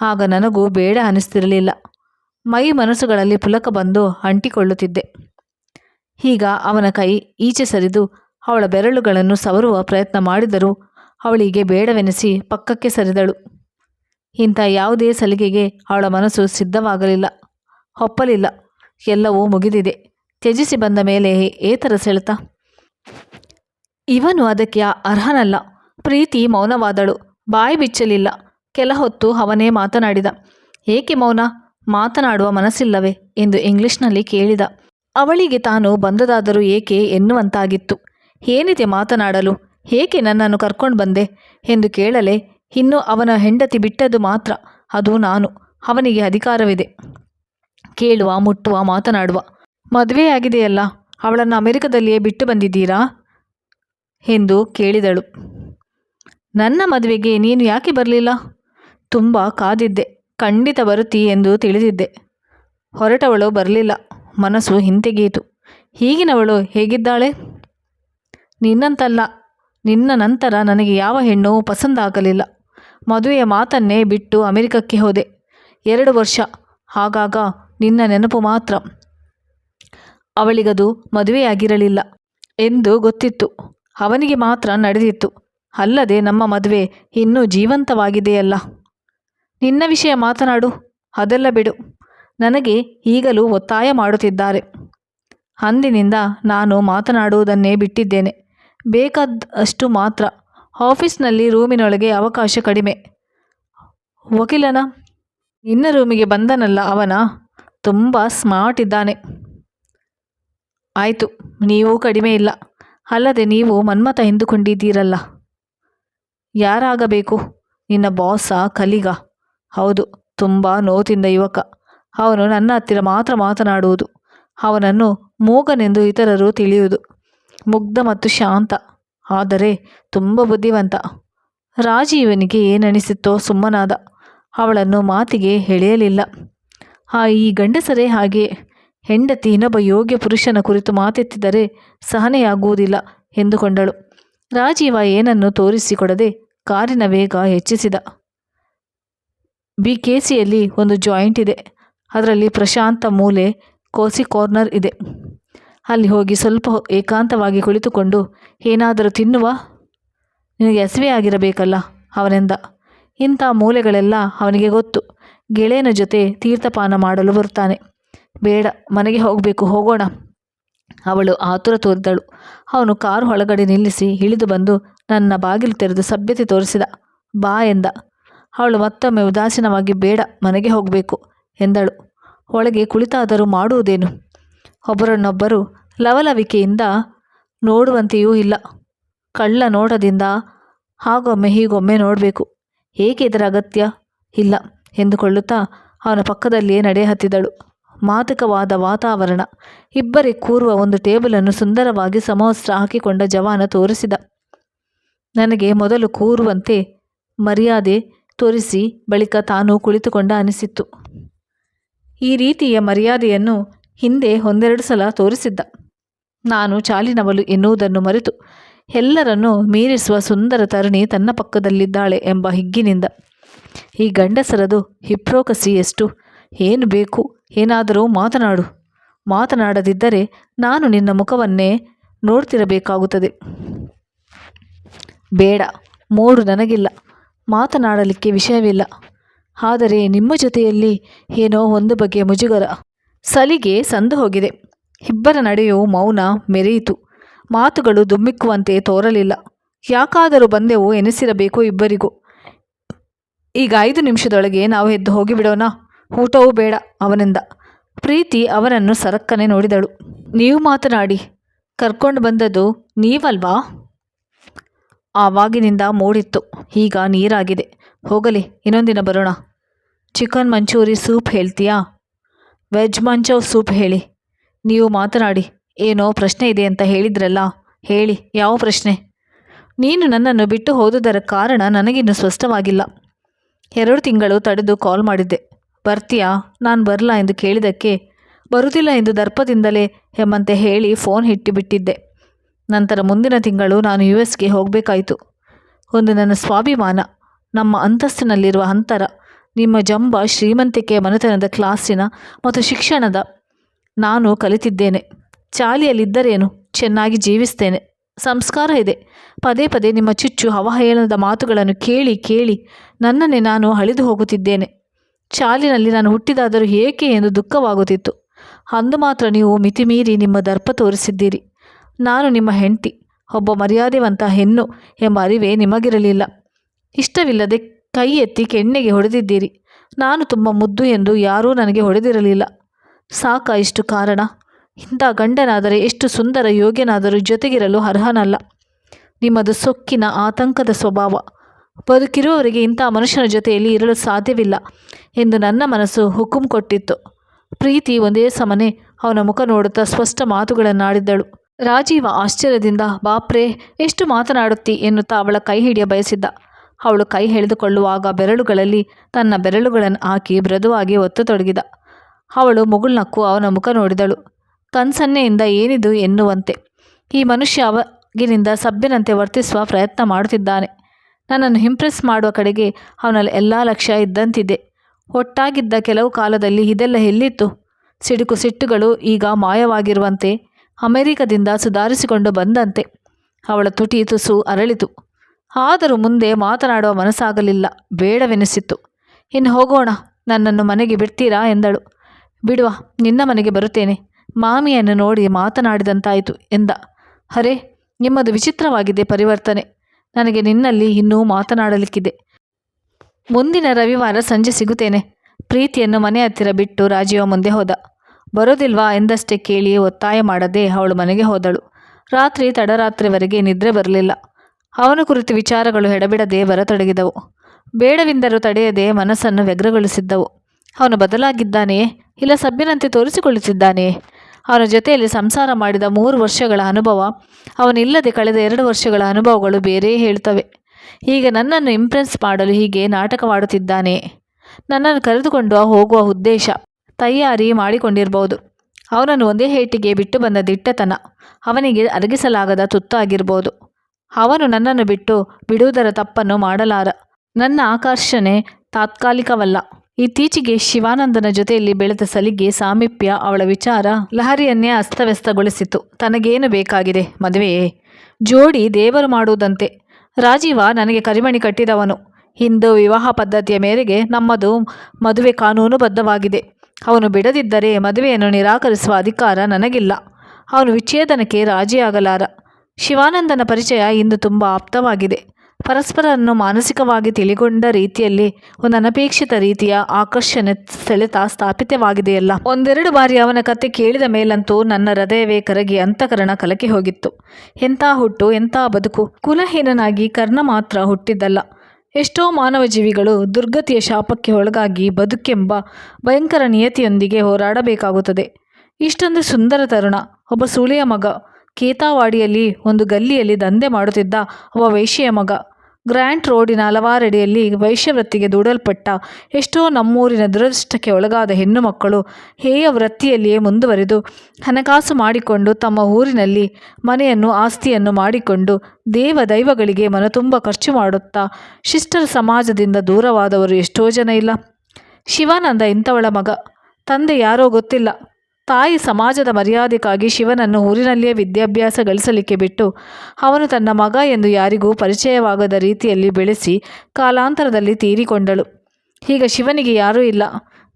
ಆಗ ನನಗೂ ಬೇಡ ಅನಿಸ್ತಿರಲಿಲ್ಲ. ಮೈ ಮನಸ್ಸುಗಳಲ್ಲಿ ಪುಲಕ ಬಂದು ಅಂಟಿಕೊಳ್ಳುತ್ತಿದ್ದೆ. ಈಗ ಅವನ ಕೈ ಈಚೆ ಸರಿದು ಅವಳ ಬೆರಳುಗಳನ್ನು ಸವರುವ ಪ್ರಯತ್ನ ಮಾಡಿದರೂ ಅವಳಿಗೆ ಬೇಡವೆನಿಸಿ ಪಕ್ಕಕ್ಕೆ ಸರಿದಳು. ಇಂಥ ಯಾವುದೇ ಸಲಿಗೆಗೆ ಅವಳ ಮನಸ್ಸು ಸಿದ್ಧವಾಗಲಿಲ್ಲ. ಒಪ್ಪಲಿಲ್ಲ. ಎಲ್ಲವೂ ಮುಗಿದಿದೆ. ತ್ಯಜಿಸಿ ಬಂದ ಮೇಲೆ ಏತರ ಸೆಳೆತ. ಇವನು ಅದಕ್ಕೆ ಅರ್ಹನಲ್ಲ. ಪ್ರೀತಿ ಮೌನವಾದಳು. ಬಾಯಿ ಬಿಚ್ಚಲಿಲ್ಲ. ಕೆಲ ಹೊತ್ತು ಅವನೇ ಮಾತನಾಡಿದ. ಏಕೆ ಮೌನ? ಮಾತನಾಡುವ ಮನಸ್ಸಿಲ್ಲವೇ? ಎಂದು ಇಂಗ್ಲಿಷ್ನಲ್ಲಿ ಕೇಳಿದ. ಅವಳಿಗೆ ತಾನು ಬಂದದಾದರೂ ಏಕೆ ಎನ್ನುವಂತಾಗಿತ್ತು. ಏನಿದೆ ಮಾತನಾಡಲು? ಏಕೆ ನನ್ನನ್ನು ಕರ್ಕೊಂಡು ಬಂದೆ? ಎಂದು ಕೇಳಲೆ, ಇನ್ನು ಅವನ ಹೆಂಡತಿ ಬಿಟ್ಟದ್ದು ಮಾತ್ರ. ಅದು ನಾನು. ಅವನಿಗೆ ಅಧಿಕಾರವಿದೆ. ಕೇಳುವ, ಮುಟ್ಟುವ, ಮಾತನಾಡುವ. ಮದುವೆಯಾಗಿದೆಯಲ್ಲ, ಅವಳನ್ನು ಅಮೆರಿಕದಲ್ಲಿಯೇ ಬಿಟ್ಟು ಬಂದಿದ್ದೀರಾ? ಎಂದು ಕೇಳಿದಳು. ನನ್ನ ಮದುವೆಗೆ ನೀನು ಯಾಕೆ ಬರಲಿಲ್ಲ? ತುಂಬ ಕಾದಿದ್ದೆ, ಖಂಡಿತ ಬರುತ್ತಿ ಎಂದು ತಿಳಿದಿದ್ದೆ. ಹೊರಟವಳು ಬರಲಿಲ್ಲ, ಮನಸ್ಸು ಹಿಂತೆಗೆಯಿತು. ಹೀಗಿನವಳು ಹೇಗಿದ್ದಾಳೆ? ನಿನ್ನಂತಲ್ಲ, ನಿನ್ನ ನಂತರ ನನಗೆ ಯಾವ ಹೆಣ್ಣು ಪಸಂದಾಗಲಿಲ್ಲ. ಮದುವೆಯ ಮಾತನ್ನೇ ಬಿಟ್ಟು ಅಮೆರಿಕಕ್ಕೆ ಹೋದೆ. ಎರಡು ವರ್ಷ, ಆಗಾಗ ನಿನ್ನ ನೆನಪು ಮಾತ್ರ. ಅವಳಿಗದು ಮದುವೆಯಾಗಿರಲಿಲ್ಲ ಎಂದು ಗೊತ್ತಿತ್ತು. ಅವನಿಗೆ ಮಾತ್ರ ನಡೆದಿತ್ತು. ಅಲ್ಲದೆ ನಮ್ಮ ಮದುವೆ ಇನ್ನೂ ಜೀವಂತವಾಗಿದೆಯಲ್ಲ. ನಿನ್ನ ವಿಷಯ ಮಾತನಾಡು, ಅದೆಲ್ಲ ಬಿಡು. ನನಗೆ ಈಗಲೂ ಒತ್ತಾಯ ಮಾಡುತ್ತಿದ್ದಾರೆ. ಅಂದಿನಿಂದ ನಾನು ಮಾತನಾಡುವುದನ್ನೇ ಬಿಟ್ಟಿದ್ದೇನೆ. ಬೇಕಾದಷ್ಟು ಮಾತ್ರ ಆಫೀಸ್ನಲ್ಲಿ ರೂಮಿನೊಳಗೆ ಅವಕಾಶ ಕಡಿಮೆ. ವಕೀಲನ, ನಿನ್ನ ರೂಮಿಗೆ ಬಂದನಲ್ಲ ಅವನ? ತುಂಬ ಸ್ಮಾರ್ಟ್ ಇದ್ದಾನೆ. ಆಯಿತು, ನೀವು ಕಡಿಮೆ ಇಲ್ಲ. ಅಲ್ಲದೆ ನೀವು ಮನ್ಮತ ಎಂದುಕೊಂಡಿದ್ದೀರಲ್ಲ. ಯಾರಾಗಬೇಕು? ನಿನ್ನ ಬಾಸ ಕಲಿಗ? ಹೌದು, ತುಂಬ ನೋತಿಂದ ಯುವಕ. ಅವನು ನನ್ನ ಹತ್ತಿರ ಮಾತ್ರ ಮಾತನಾಡುವುದು. ಅವನನ್ನು ಮೂಗನೆಂದು ಇತರರು ತಿಳಿಯುವುದು. ಮುಗ್ಧ ಮತ್ತು ಶಾಂತ. ಆದರೆ ತುಂಬ ಬುದ್ಧಿವಂತ. ರಾಜೀವನಿಗೆ ಏನನಿಸಿತ್ತೋ ಸುಮ್ಮನಾದ. ಅವಳನ್ನು ಮಾತಿಗೆ ಎಳೆಯಲಿಲ್ಲ. ಆ ಈ ಗಂಡಸರೇ ಹಾಗೆ. ಹೆಂಡತಿ ಇನ್ನೊಬ್ಬ ಯೋಗ್ಯ ಪುರುಷನ ಕುರಿತು ಮಾತೆತ್ತಿದರೆ ಸಹನೆಯಾಗುವುದಿಲ್ಲ ಎಂದುಕೊಂಡಳು. ರಾಜೀವ ಏನನ್ನು ತೋರಿಸಿಕೊಡದೆ ಕಾರಿನ ವೇಗ ಹೆಚ್ಚಿಸಿದ. ಬಿ ಕೆ ಸಿಯಲ್ಲಿ ಒಂದು ಜಾಯಿಂಟ್ ಇದೆ. ಅದರಲ್ಲಿ ಪ್ರಶಾಂತ ಮೂಲೆ, ಕೋಸಿ ಕಾರ್ನರ್ ಇದೆ. ಅಲ್ಲಿ ಹೋಗಿ ಸ್ವಲ್ಪ ಏಕಾಂತವಾಗಿ ಕುಳಿತುಕೊಂಡು, ಏನಾದರೂ ತಿನ್ನುವ? ನಿನಗೆ ಹಸಿವೆ ಆಗಿರಬೇಕಲ್ಲ, ಅವನೆಂದ. ಇಂಥ ಮೂಲೆಗಳೆಲ್ಲ ಅವನಿಗೆ ಗೊತ್ತು. ಗೆಳೆಯನ ಜೊತೆ ತೀರ್ಥಪಾನ ಮಾಡಲು ಬರುತ್ತಾನೆ. ಬೇಡ, ಮನೆಗೆ ಹೋಗಬೇಕು, ಹೋಗೋಣ. ಅವಳು ಆತುರ ತೋರಿದಳು. ಅವನು ಕಾರು ಒಳಗಡೆ ನಿಲ್ಲಿಸಿ ಇಳಿದು ಬಂದು ನನ್ನ ಬಾಗಿಲು ತೆರೆದು ಸಭ್ಯತೆ ತೋರಿಸಿದ. ಬಾ ಎಂದ. ಅವಳು ಮತ್ತೊಮ್ಮೆ ಉದಾಸೀನವಾಗಿ, ಬೇಡ, ಮನೆಗೆ ಹೋಗಬೇಕು ಎಂದಳು. ಒಳಗೆ ಕುಳಿತಾದರೂ ಮಾಡುವುದೇನು? ಒಬ್ಬರನ್ನೊಬ್ಬರು ಲವಲವಿಕೆಯಿಂದ ನೋಡುವಂತೆಯೂ ಇಲ್ಲ. ಕಳ್ಳ ನೋಟದಿಂದ, ಹಾಗೊಮ್ಮೆ ಹೀಗೊಮ್ಮೆ ನೋಡಬೇಕು. ಏಕೆ ಇದರ ಅಗತ್ಯ? ಇಲ್ಲ. ಎಂದುಕೊಳ್ಳುತ್ತಾ ಅವನ ಪಕ್ಕದಲ್ಲಿಯೇ ನಡೆ ಹತ್ತಿದಳು ಮಾದಕವಾದ ವಾತಾವರಣ. ಇಬ್ಬರೇ ಕೂರುವ ಒಂದು ಟೇಬಲನ್ನು ಸುಂದರವಾಗಿ ಸಮವಸ್ತ್ರ ಹಾಕಿಕೊಂಡ ಜವಾನ ತೋರಿಸಿದ. ನನಗೆ ಮೊದಲು ಕೂರುವಂತೆ ಮರ್ಯಾದೆ ತೋರಿಸಿ ಬಳಿಕ ತಾನು ಕುಳಿತುಕೊಂಡ ಅನಿಸಿತ್ತು. ಈ ರೀತಿಯ ಮರ್ಯಾದೆಯನ್ನು ಹಿಂದೆ ಒಂದೆರಡು ಸಲ ತೋರಿಸಿದ್ದ. ನಾನು ಚಾಲಿನವಳು ಎನ್ನುವುದನ್ನು ಮರೆತು ಎಲ್ಲರನ್ನೂ ಮೀರಿಸುವ ಸುಂದರ ತರುಣಿ ತನ್ನ ಪಕ್ಕದಲ್ಲಿದ್ದಾಳೆ ಎಂಬ ಹಿಗ್ಗಿನಿಂದ ಈ ಗಂಡಸರದು ಹಿಪ್ರೋಕಸಿ ಎಷ್ಟು? ಏನು ಬೇಕು? ಏನಾದರೂ ಮಾತನಾಡು. ಮಾತನಾಡದಿದ್ದರೆ ನಾನು ನಿನ್ನ ಮುಖವನ್ನೇ ನೋಡ್ತಿರಬೇಕಾಗುತ್ತದೆ. ಬೇಡ, ಮೋಡು ನನಗಿಲ್ಲ. ಮಾತನಾಡಲಿಕ್ಕೆ ವಿಷಯವಿಲ್ಲ. ಆದರೆ ನಿಮ್ಮ ಜೊತೆಯಲ್ಲಿ ಏನೋ ಒಂದು ಬಗೆಯ ಮುಜುಗರ. ಸಲಿಗೆ ಸಂದು ಹೋಗಿದೆ. ಇಬ್ಬರ ನಡೆಯೂ ಮೌನ ಮೆರೆಯಿತು. ಮಾತುಗಳು ದುಮ್ಮಿಕ್ಕುವಂತೆ ತೋರಲಿಲ್ಲ. ಯಾಕಾದರೂ ಬಂದೆವು ಎನಿಸಿರಬೇಕು ಇಬ್ಬರಿಗೂ. ಈಗ ಐದು ನಿಮಿಷದೊಳಗೆ ನಾವು ಎದ್ದು ಹೋಗಿಬಿಡೋಣ ಊಟವೂ ಬೇಡ ಅವನಿಂದ. ಪ್ರೀತಿ ಅವನನ್ನು ಸರಕ್ಕನೆ ನೋಡಿದಳು. ನೀವು ಮಾತನಾಡಿ. ಕರ್ಕೊಂಡು ಬಂದದ್ದು ನೀವಲ್ವಾ? ಆವಾಗಿನಿಂದ ಮೂಡಿತ್ತು. ಈಗ ನೀರಾಗಿದೆ. ಹೋಗಲಿ, ಇನ್ನೊಂದಿನ ಬರೋಣ. ಚಿಕನ್ ಮಂಚೂರಿ ಸೂಪ್ ಹೇಳ್ತೀಯಾ? ವೆಜ್ ಮಂಚವ್ ಸೂಪ್ ಹೇಳಿ. ನೀವು ಮಾತನಾಡಿ. ಏನೋ ಪ್ರಶ್ನೆ ಇದೆ ಅಂತ ಹೇಳಿದ್ರಲ್ಲ. ಹೇಳಿ, ಯಾವ ಪ್ರಶ್ನೆ? ನೀನು ನನ್ನನ್ನು ಬಿಟ್ಟು ಹೋದುದರ ಕಾರಣ ನನಗಿನ್ನೂ ಸ್ಪಷ್ಟವಾಗಿಲ್ಲ. ಎರಡು ತಿಂಗಳು ತಡೆದು ಕಾಲ್ ಮಾಡಿದ್ದೆ. ಬರ್ತೀಯಾ? ನಾನು ಬರಲ್ಲ ಎಂದು ಕೇಳಿದಕ್ಕೆ ಬರುತ್ತಿಲ್ಲ ಎಂದು ದರ್ಪದಿಂದಲೇ ಎಂಬಂತೆ ಹೇಳಿ ಫೋನ್ ಇಟ್ಟಿಬಿಟ್ಟಿದ್ದೆ ನಂತರ ಮುಂದಿನ ತಿಂಗಳು ನಾನು ಯು ಎಸ್ಗೆ ಹೋಗಬೇಕಾಯಿತು. ಒಂದು ನನ್ನ ಸ್ವಾಭಿಮಾನ, ನಮ್ಮ ಅಂತಸ್ತಿನಲ್ಲಿರುವ ಅಂತರ, ನಿಮ್ಮ ಜಂಬ ಶ್ರೀಮಂತಿಕೆ ಮನೆತನದ ಕ್ಲಾಸಿನ ಮತ್ತು ಶಿಕ್ಷಣದ ನಾನು ಕಲಿತಿದ್ದೇನೆ. ಚಾಲಿಯಲ್ಲಿದ್ದರೇನು? ಚೆನ್ನಾಗಿ ಜೀವಿಸ್ತೇನೆ. ಸಂಸ್ಕಾರ ಇದೆ. ಪದೇ ಪದೇ ನಿಮ್ಮ ಚುಚ್ಚು ಅವಹೇಳನದ ಮಾತುಗಳನ್ನು ಕೇಳಿ ಕೇಳಿ ನನ್ನನ್ನೇ ನಾನು ಅಳಿದು ಹೋಗುತ್ತಿದ್ದೇನೆ. ಚಾಲಿನಲ್ಲಿ ನಾನು ಹುಟ್ಟಿದಾದರೂ ಏಕೆ ಎಂದು ದುಃಖವಾಗುತ್ತಿತ್ತು. ಅಂದು ಮಾತ್ರ ನೀವು ಮಿತಿಮೀರಿ ನಿಮ್ಮ ದರ್ಪ ತೋರಿಸಿದ್ದೀರಿ. ನಾನು ನಿಮ್ಮ ಹೆಂಡತಿ, ಒಬ್ಬ ಮರ್ಯಾದೆವಂತ ಹೆಣ್ಣು ಎಂಬ ಅರಿವೇ ನಿಮಗಿರಲಿಲ್ಲ. ಇಷ್ಟವಿಲ್ಲದೆ ಕೈ ಎತ್ತಿ ಕೆಣ್ಣೆಗೆ ಹೊಡೆದಿದ್ದೀರಿ. ನಾನು ತುಂಬ ಮುದ್ದು ಎಂದು ಯಾರೂ ನನಗೆ ಹೊಡೆದಿರಲಿಲ್ಲ. ಸಾಕ ಇಷ್ಟು ಕಾರಣ? ಇಂಥ ಗಂಡನಾದರೆ ಎಷ್ಟು ಸುಂದರ ಯೋಗ್ಯನಾದರೂ ಜೊತೆಗಿರಲು ಅರ್ಹನಲ್ಲ. ನಿಮ್ಮದು ಸೊಕ್ಕಿನ ಆತಂಕದ ಸ್ವಭಾವ. ಬದುಕಿರುವವರಿಗೆ ಇಂಥ ಮನುಷ್ಯನ ಜೊತೆಯಲ್ಲಿ ಇರಲು ಸಾಧ್ಯವಿಲ್ಲ ಎಂದು ನನ್ನ ಮನಸ್ಸು ಹುಕುಂ ಕೊಟ್ಟಿತ್ತು. ಪ್ರೀತಿ ಒಂದೇ ಸಮನೆ. ಅವನ ಮುಖ ನೋಡುತ್ತಾ ಸ್ಪಷ್ಟ ಮಾತುಗಳನ್ನಾಡಿದ್ದಳು ರಾಜೀವ ಆಶ್ಚರ್ಯದಿಂದ, ಬಾಪ್ರೆ, ಎಷ್ಟು ಮಾತನಾಡುತ್ತಿ? ಎನ್ನುತ್ತಾ ಅವಳ ಕೈ ಹಿಡಿಯ ಬಯಸಿದ್ದ. ಅವಳು ಕೈ ಎಳೆದುಕೊಳ್ಳುವಾಗ ಬೆರಳುಗಳಲ್ಲಿ ತನ್ನ ಬೆರಳುಗಳನ್ನು ಹಾಕಿ ಮೃದುವಾಗಿ ಒತ್ತತೊಡಗಿದ ಅವಳು ಮುಗುಳ್ನಕ್ಕು ಅವನ ಮುಖ ನೋಡಿದಳು. ಕನ್ಸನ್ನೆಯಿಂದ ಏನಿದು ಎನ್ನುವಂತೆ. ಈ ಮನುಷ್ಯ ಅವಗಿನಿಂದ ಸಭ್ಯನಂತೆ ವರ್ತಿಸುವ ಪ್ರಯತ್ನ ಮಾಡುತ್ತಿದ್ದಾನೆ. ನನ್ನನ್ನು ಹಿಂಪ್ರೆಸ್ ಮಾಡುವ ಕಡೆಗೆ ಅವನಲ್ಲಿ ಎಲ್ಲ ಲಕ್ಷ್ಯ ಇದ್ದಂತಿದೆ. ಒಟ್ಟಾಗಿದ್ದ ಕೆಲವು ಕಾಲದಲ್ಲಿ ಇದೆಲ್ಲ ಎಲ್ಲಿತ್ತು? ಸಿಡುಕು ಸಿಟ್ಟುಗಳು ಈಗ ಮಾಯವಾಗಿರುವಂತೆ, ಅಮೆರಿಕದಿಂದ ಸುಧಾರಿಸಿಕೊಂಡು ಬಂದಂತೆ. ಅವಳ ತುಟಿ ತುಸು ಅರಳಿತು. ಆದರೂ ಮುಂದೆ ಮಾತನಾಡುವ ಮನಸ್ಸಾಗಲಿಲ್ಲ. ಬೇಡವೆನಿಸಿತ್ತು. ಇನ್ನು ಹೋಗೋಣ. ನನ್ನನ್ನು ಮನೆಗೆ ಬಿಡ್ತೀರಾ? ಎಂದಳು. ಬಿಡುವ. ನಿನ್ನ ಮನೆಗೆ ಬರುತ್ತೇನೆ. ಮಾಮಿಯನ್ನು ನೋಡಿ ಮಾತನಾಡಿದಂತಾಯಿತು ಎಂದ. ಅರೆ, ನಿಮ್ಮದು ವಿಚಿತ್ರವಾಗಿದೆ ಪರಿವರ್ತನೆ. ನನಗೆ ನಿನ್ನಲ್ಲಿ ಇನ್ನೂ ಮಾತನಾಡಲಿಕ್ಕಿದೆ. ಮುಂದಿನ ರವಿವಾರ ಸಂಜೆ ಸಿಗುತ್ತೇನೆ. ಪ್ರೀತಿಯನ್ನು ಮನೆ ಹತ್ತಿರ ಬಿಟ್ಟು ರಾಜೀವ ಮುಂದೆ ಹೋದ. ಬರೋದಿಲ್ವಾ ಎಂದಷ್ಟೇ ಕೇಳಿ ಒತ್ತಾಯ ಮಾಡದೆ ಅವಳು ಮನೆಗೆ ಹೋದಳು. ರಾತ್ರಿ ತಡರಾತ್ರಿವರೆಗೆ ನಿದ್ರೆ ಬರಲಿಲ್ಲ. ಅವನ ಕುರಿತು ವಿಚಾರಗಳು ಎಡಬಿಡದೆ ಬರತೊಡಗಿದವು. ಬೇಡವೆಂದರೂ ತಡೆಯದೆ ಮನಸ್ಸನ್ನು ವ್ಯಗ್ರಗೊಳಿಸಿದ್ದವು. ಅವನು ಬದಲಾಗಿದ್ದಾನೆಯೇ? ಇಲ್ಲ ಸಭ್ಯನಂತೆ ತೋರಿಸಿಕೊಳ್ಳುತ್ತಿದ್ದಾನೆಯೇ? ಅವನ ಜೊತೆಯಲ್ಲಿ ಸಂಸಾರ ಮಾಡಿದ ಮೂರು ವರ್ಷಗಳ ಅನುಭವ, ಅವನಿಲ್ಲದೆ ಕಳೆದ ಎರಡು ವರ್ಷಗಳ ಅನುಭವಗಳು ಬೇರೆ ಹೇಳ್ತವೆ. ಈಗ ನನ್ನನ್ನು ಇಂಪ್ರೆಸ್ ಮಾಡಲು ಹೀಗೆ ನಾಟಕವಾಡುತ್ತಿದ್ದಾನೆ. ನನ್ನನ್ನು ಕರೆದುಕೊಂಡು ಹೋಗುವ ಉದ್ದೇಶ ತಯಾರಿ ಮಾಡಿಕೊಂಡಿರಬಹುದು ಅವನನ್ನು ಒಂದೇ ಹೇಟಿಗೆ ಬಿಟ್ಟು ಬಂದ ದಿಟ್ಟತನ ಅವನಿಗೆ ಅರಗಿಸಲಾಗದ ತುತ್ತಾಗಿರ್ಬೋದು. ಅವನು ನನ್ನನ್ನು ಬಿಟ್ಟು ಬಿಡುವುದರ ತಪ್ಪನ್ನು ಮಾಡಲಾರ. ನನ್ನ ಆಕರ್ಷಣೆ ತಾತ್ಕಾಲಿಕವಲ್ಲ. ಇತ್ತೀಚೆಗೆ ಶಿವಾನಂದನ ಜೊತೆಯಲ್ಲಿ ಬೆಳೆದ ಸಲಿಗೆ ಸಾಮೀಪ್ಯ ಅವಳ ವಿಚಾರ ಲಹರಿಯನ್ನೇ ಅಸ್ತವ್ಯಸ್ತಗೊಳಿಸಿತು. ತನಗೇನು ಬೇಕಾಗಿದೆ? ಮದುವೆಯೇ? ಜೋಡಿ ದೇವರು ಮಾಡುವುದಂತೆ. ರಾಜೀವ ನನಗೆ ಕರಿಮಣಿ ಕಟ್ಟಿದವನು. ಹಿಂದೂ ವಿವಾಹ ಪದ್ಧತಿಯ ಮೇರೆಗೆ ನಮ್ಮದು ಮದುವೆ ಕಾನೂನುಬದ್ಧವಾಗಿದೆ ಅವನು ಬಿಡದಿದ್ದರೆ ಮದುವೆಯನ್ನು ನಿರಾಕರಿಸುವ ಅಧಿಕಾರ ನನಗಿಲ್ಲ. ಅವನು ವಿಚ್ಛೇದನಕ್ಕೆ ರಾಜಿಯಾಗಲಾರ. ಶಿವಾನಂದನ ಪರಿಚಯ ಇಂದು ತುಂಬ ಆಪ್ತವಾಗಿದೆ. ಪರಸ್ಪರನ್ನು ಮಾನಸಿಕವಾಗಿ ತಿಳಿಗೊಂಡ ರೀತಿಯಲ್ಲಿ ಒಂದು ಅನಪೇಕ್ಷಿತ ರೀತಿಯ ಆಕರ್ಷಣೆ ಸೆಳೆತ ಸ್ಥಾಪಿತವಾಗಿದೆಯಲ್ಲ. ಒಂದೆರಡು ಬಾರಿ ಅವನ ಕತೆ ಕೇಳಿದ ಮೇಲಂತೂ ನನ್ನ ಹೃದಯವೇ ಕರಗಿ ಅಂತಃಕರಣ ಕಲಕಿ ಹೋಗಿತ್ತು. ಎಂಥ ಹುಟ್ಟು, ಎಂಥ ಬದುಕು. ಕುಲಹೀನನಾಗಿ ಕರ್ಣ ಮಾತ್ರ ಹುಟ್ಟಿದ್ದಲ್ಲ. ಎಷ್ಟೋ ಮಾನವ ಜೀವಿಗಳು ದುರ್ಗತಿಯ ಶಾಪಕ್ಕೆ ಒಳಗಾಗಿ ಬದುಕೆಂಬ ಭಯಂಕರ ನಿಯತಿಯೊಂದಿಗೆ ಹೋರಾಡಬೇಕಾಗುತ್ತದೆ. ಇಷ್ಟೊಂದು ಸುಂದರ ತರುಣ, ಒಬ್ಬ ಸೂಳೆಯ ಮಗ ಕೇತಾವಾಡಿಯಲ್ಲಿ ಒಂದು ಗಲ್ಲಿಯಲ್ಲಿ ದಂಧೆ ಮಾಡುತ್ತಿದ್ದ ಒಬ್ಬ ವೈಶ್ಯ ಮಗ. ಗ್ರ್ಯಾಂಟ್ ರೋಡಿನ ಹಲವಾರೆಡೆಯಲ್ಲಿ ವೈಶ್ಯವೃತ್ತಿಗೆ ದೂಡಲ್ಪಟ್ಟ ಎಷ್ಟೋ ನಮ್ಮೂರಿನ ದುರದೃಷ್ಟಕ್ಕೆ ಒಳಗಾದ ಹೆಣ್ಣು ಮಕ್ಕಳು ಹೇಯ ವೃತ್ತಿಯಲ್ಲಿಯೇ ಮುಂದುವರೆದು ಹಣಕಾಸು ಮಾಡಿಕೊಂಡು ತಮ್ಮ ಊರಿನಲ್ಲಿ ಮನೆಯನ್ನು ಆಸ್ತಿಯನ್ನು ಮಾಡಿಕೊಂಡು ದೇವ ದೈವಗಳಿಗೆ ಮನತುಂಬ ಖರ್ಚು ಮಾಡುತ್ತಾ ಶಿಷ್ಟರ ಸಮಾಜದಿಂದ ದೂರವಾದವರು ಎಷ್ಟೋ ಜನ ಇಲ್ಲ. ಶಿವಾನಂದ ಇಂಥವಳ ಮಗ. ತಂದೆ ಯಾರೋ ಗೊತ್ತಿಲ್ಲ. ತಾಯಿ ಸಮಾಜದ ಮರ್ಯಾದೆಗಾಗಿ ಶಿವನನ್ನು ಊರಿನಲ್ಲಿಯೇ ವಿದ್ಯಾಭ್ಯಾಸ ಗಳಿಸಲಿಕ್ಕೆ ಬಿಟ್ಟು ಅವನು ತನ್ನ ಮಗ ಎಂದು ಯಾರಿಗೂ ಪರಿಚಯವಾಗದ ರೀತಿಯಲ್ಲಿ ಬೆಳೆಸಿ ಕಾಲಾಂತರದಲ್ಲಿ ತೀರಿಕೊಂಡಳು. ಈಗ ಶಿವನಿಗೆ ಯಾರೂ ಇಲ್ಲ,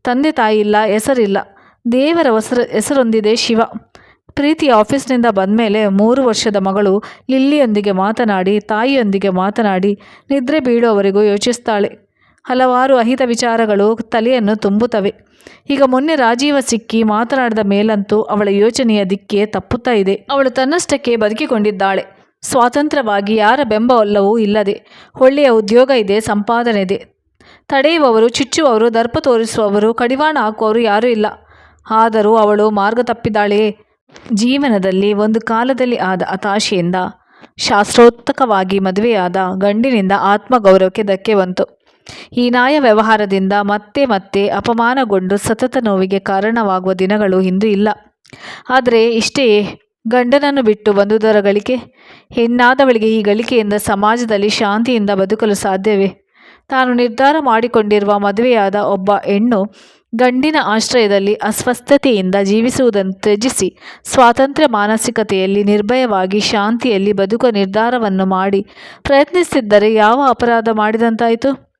ತಂದೆ ತಾಯಿ ಇಲ್ಲ, ಹೆಸರಿಲ್ಲ. ದೇವರ ಹೆಸರು ಹೆಸರೊಂದಿದೆ ಶಿವ. ಪ್ರೀತಿ ಆಫೀಸ್ನಿಂದ ಬಂದಮೇಲೆ ಮೂರು ವರ್ಷದ ಮಗಳು ಲಿಲ್ಲಿಯೊಂದಿಗೆ ಮಾತನಾಡಿ, ತಾಯಿಯೊಂದಿಗೆ ಮಾತನಾಡಿ, ನಿದ್ರೆ ಬೀಳುವವರೆಗೂ ಯೋಚಿಸ್ತಾಳೆ. ಹಲವಾರು ಅಹಿತ ವಿಚಾರಗಳು ತಲೆಯನ್ನು ತುಂಬುತ್ತವೆ. ಈಗ ಮೊನ್ನೆ ರಾಜೀವ ಸಿಕ್ಕಿ ಮಾತನಾಡಿದ ಮೇಲಂತೂ ಅವಳ ಯೋಚನೆಯ ದಿಕ್ಕೆ ತಪ್ಪುತ್ತಾ ಇದೆ. ಅವಳು ತನ್ನಷ್ಟಕ್ಕೆ ಬದುಕಿಕೊಂಡಿದ್ದಾಳೆ. ಸ್ವಾತಂತ್ರ್ಯವಾಗಿ ಯಾರ ಬೆಂಬಲವೂ ಇಲ್ಲದೆ ಒಳ್ಳೆಯ ಉದ್ಯೋಗ ಇದೆ, ಸಂಪಾದನೆ ಇದೆ. ತಡೆಯುವವರು, ಚುಚ್ಚುವವರು, ದರ್ಪ ತೋರಿಸುವವರು, ಕಡಿವಾಣ ಹಾಕುವವರು ಯಾರೂ ಇಲ್ಲ. ಆದರೂ ಅವಳು ಮಾರ್ಗ ತಪ್ಪಿದ್ದಾಳೆಯೇ ಜೀವನದಲ್ಲಿ ಒಂದು ಕಾಲದಲ್ಲಿ ಆದ ಹತಾಶೆಯಿಂದ ಶಾಸ್ತ್ರೋತ್ತಕವಾಗಿ ಮದುವೆಯಾದ ಗಂಡಿನಿಂದ ಆತ್ಮಗೌರವಕ್ಕೆ ಧಕ್ಕೆ ಬಂತು. ಈ ನಾಯ ವ್ಯವಹಾರದಿಂದ ಮತ್ತೆ ಮತ್ತೆ ಅಪಮಾನಗೊಂಡು ಸತತ ನೋವಿಗೆ ಕಾರಣವಾಗುವ ದಿನಗಳು ಇಂದು ಇಲ್ಲ. ಆದರೆ ಇಷ್ಟೇ ಗಂಡನನ್ನು ಬಿಟ್ಟು ಬಂದುದರ ಗಳಿಕೆ? ಹೆಣ್ಣಾದವಳಿಗೆ ಈ ಗಳಿಕೆಯಿಂದ ಸಮಾಜದಲ್ಲಿ ಶಾಂತಿಯಿಂದ ಬದುಕಲು ಸಾಧ್ಯವೇ? ತಾನು ನಿರ್ಧಾರ ಮಾಡಿಕೊಂಡಿರುವ ಮದುವೆಯಾದ ಒಬ್ಬ ಹೆಣ್ಣು ಗಂಡಿನ ಆಶ್ರಯದಲ್ಲಿ ಅಸ್ವಸ್ಥತೆಯಿಂದ ಜೀವಿಸುವುದನ್ನು ತ್ಯಜಿಸಿ ಸ್ವಾತಂತ್ರ್ಯ ಮಾನಸಿಕತೆಯಲ್ಲಿ ನಿರ್ಭಯವಾಗಿ ಶಾಂತಿಯಲ್ಲಿ ಬದುಕುವ ನಿರ್ಧಾರವನ್ನು ಮಾಡಿ ಪ್ರಯತ್ನಿಸಿದ್ದರೆ ಯಾವ ಅಪರಾಧ ಮಾಡಿದಂತಾಯಿತು?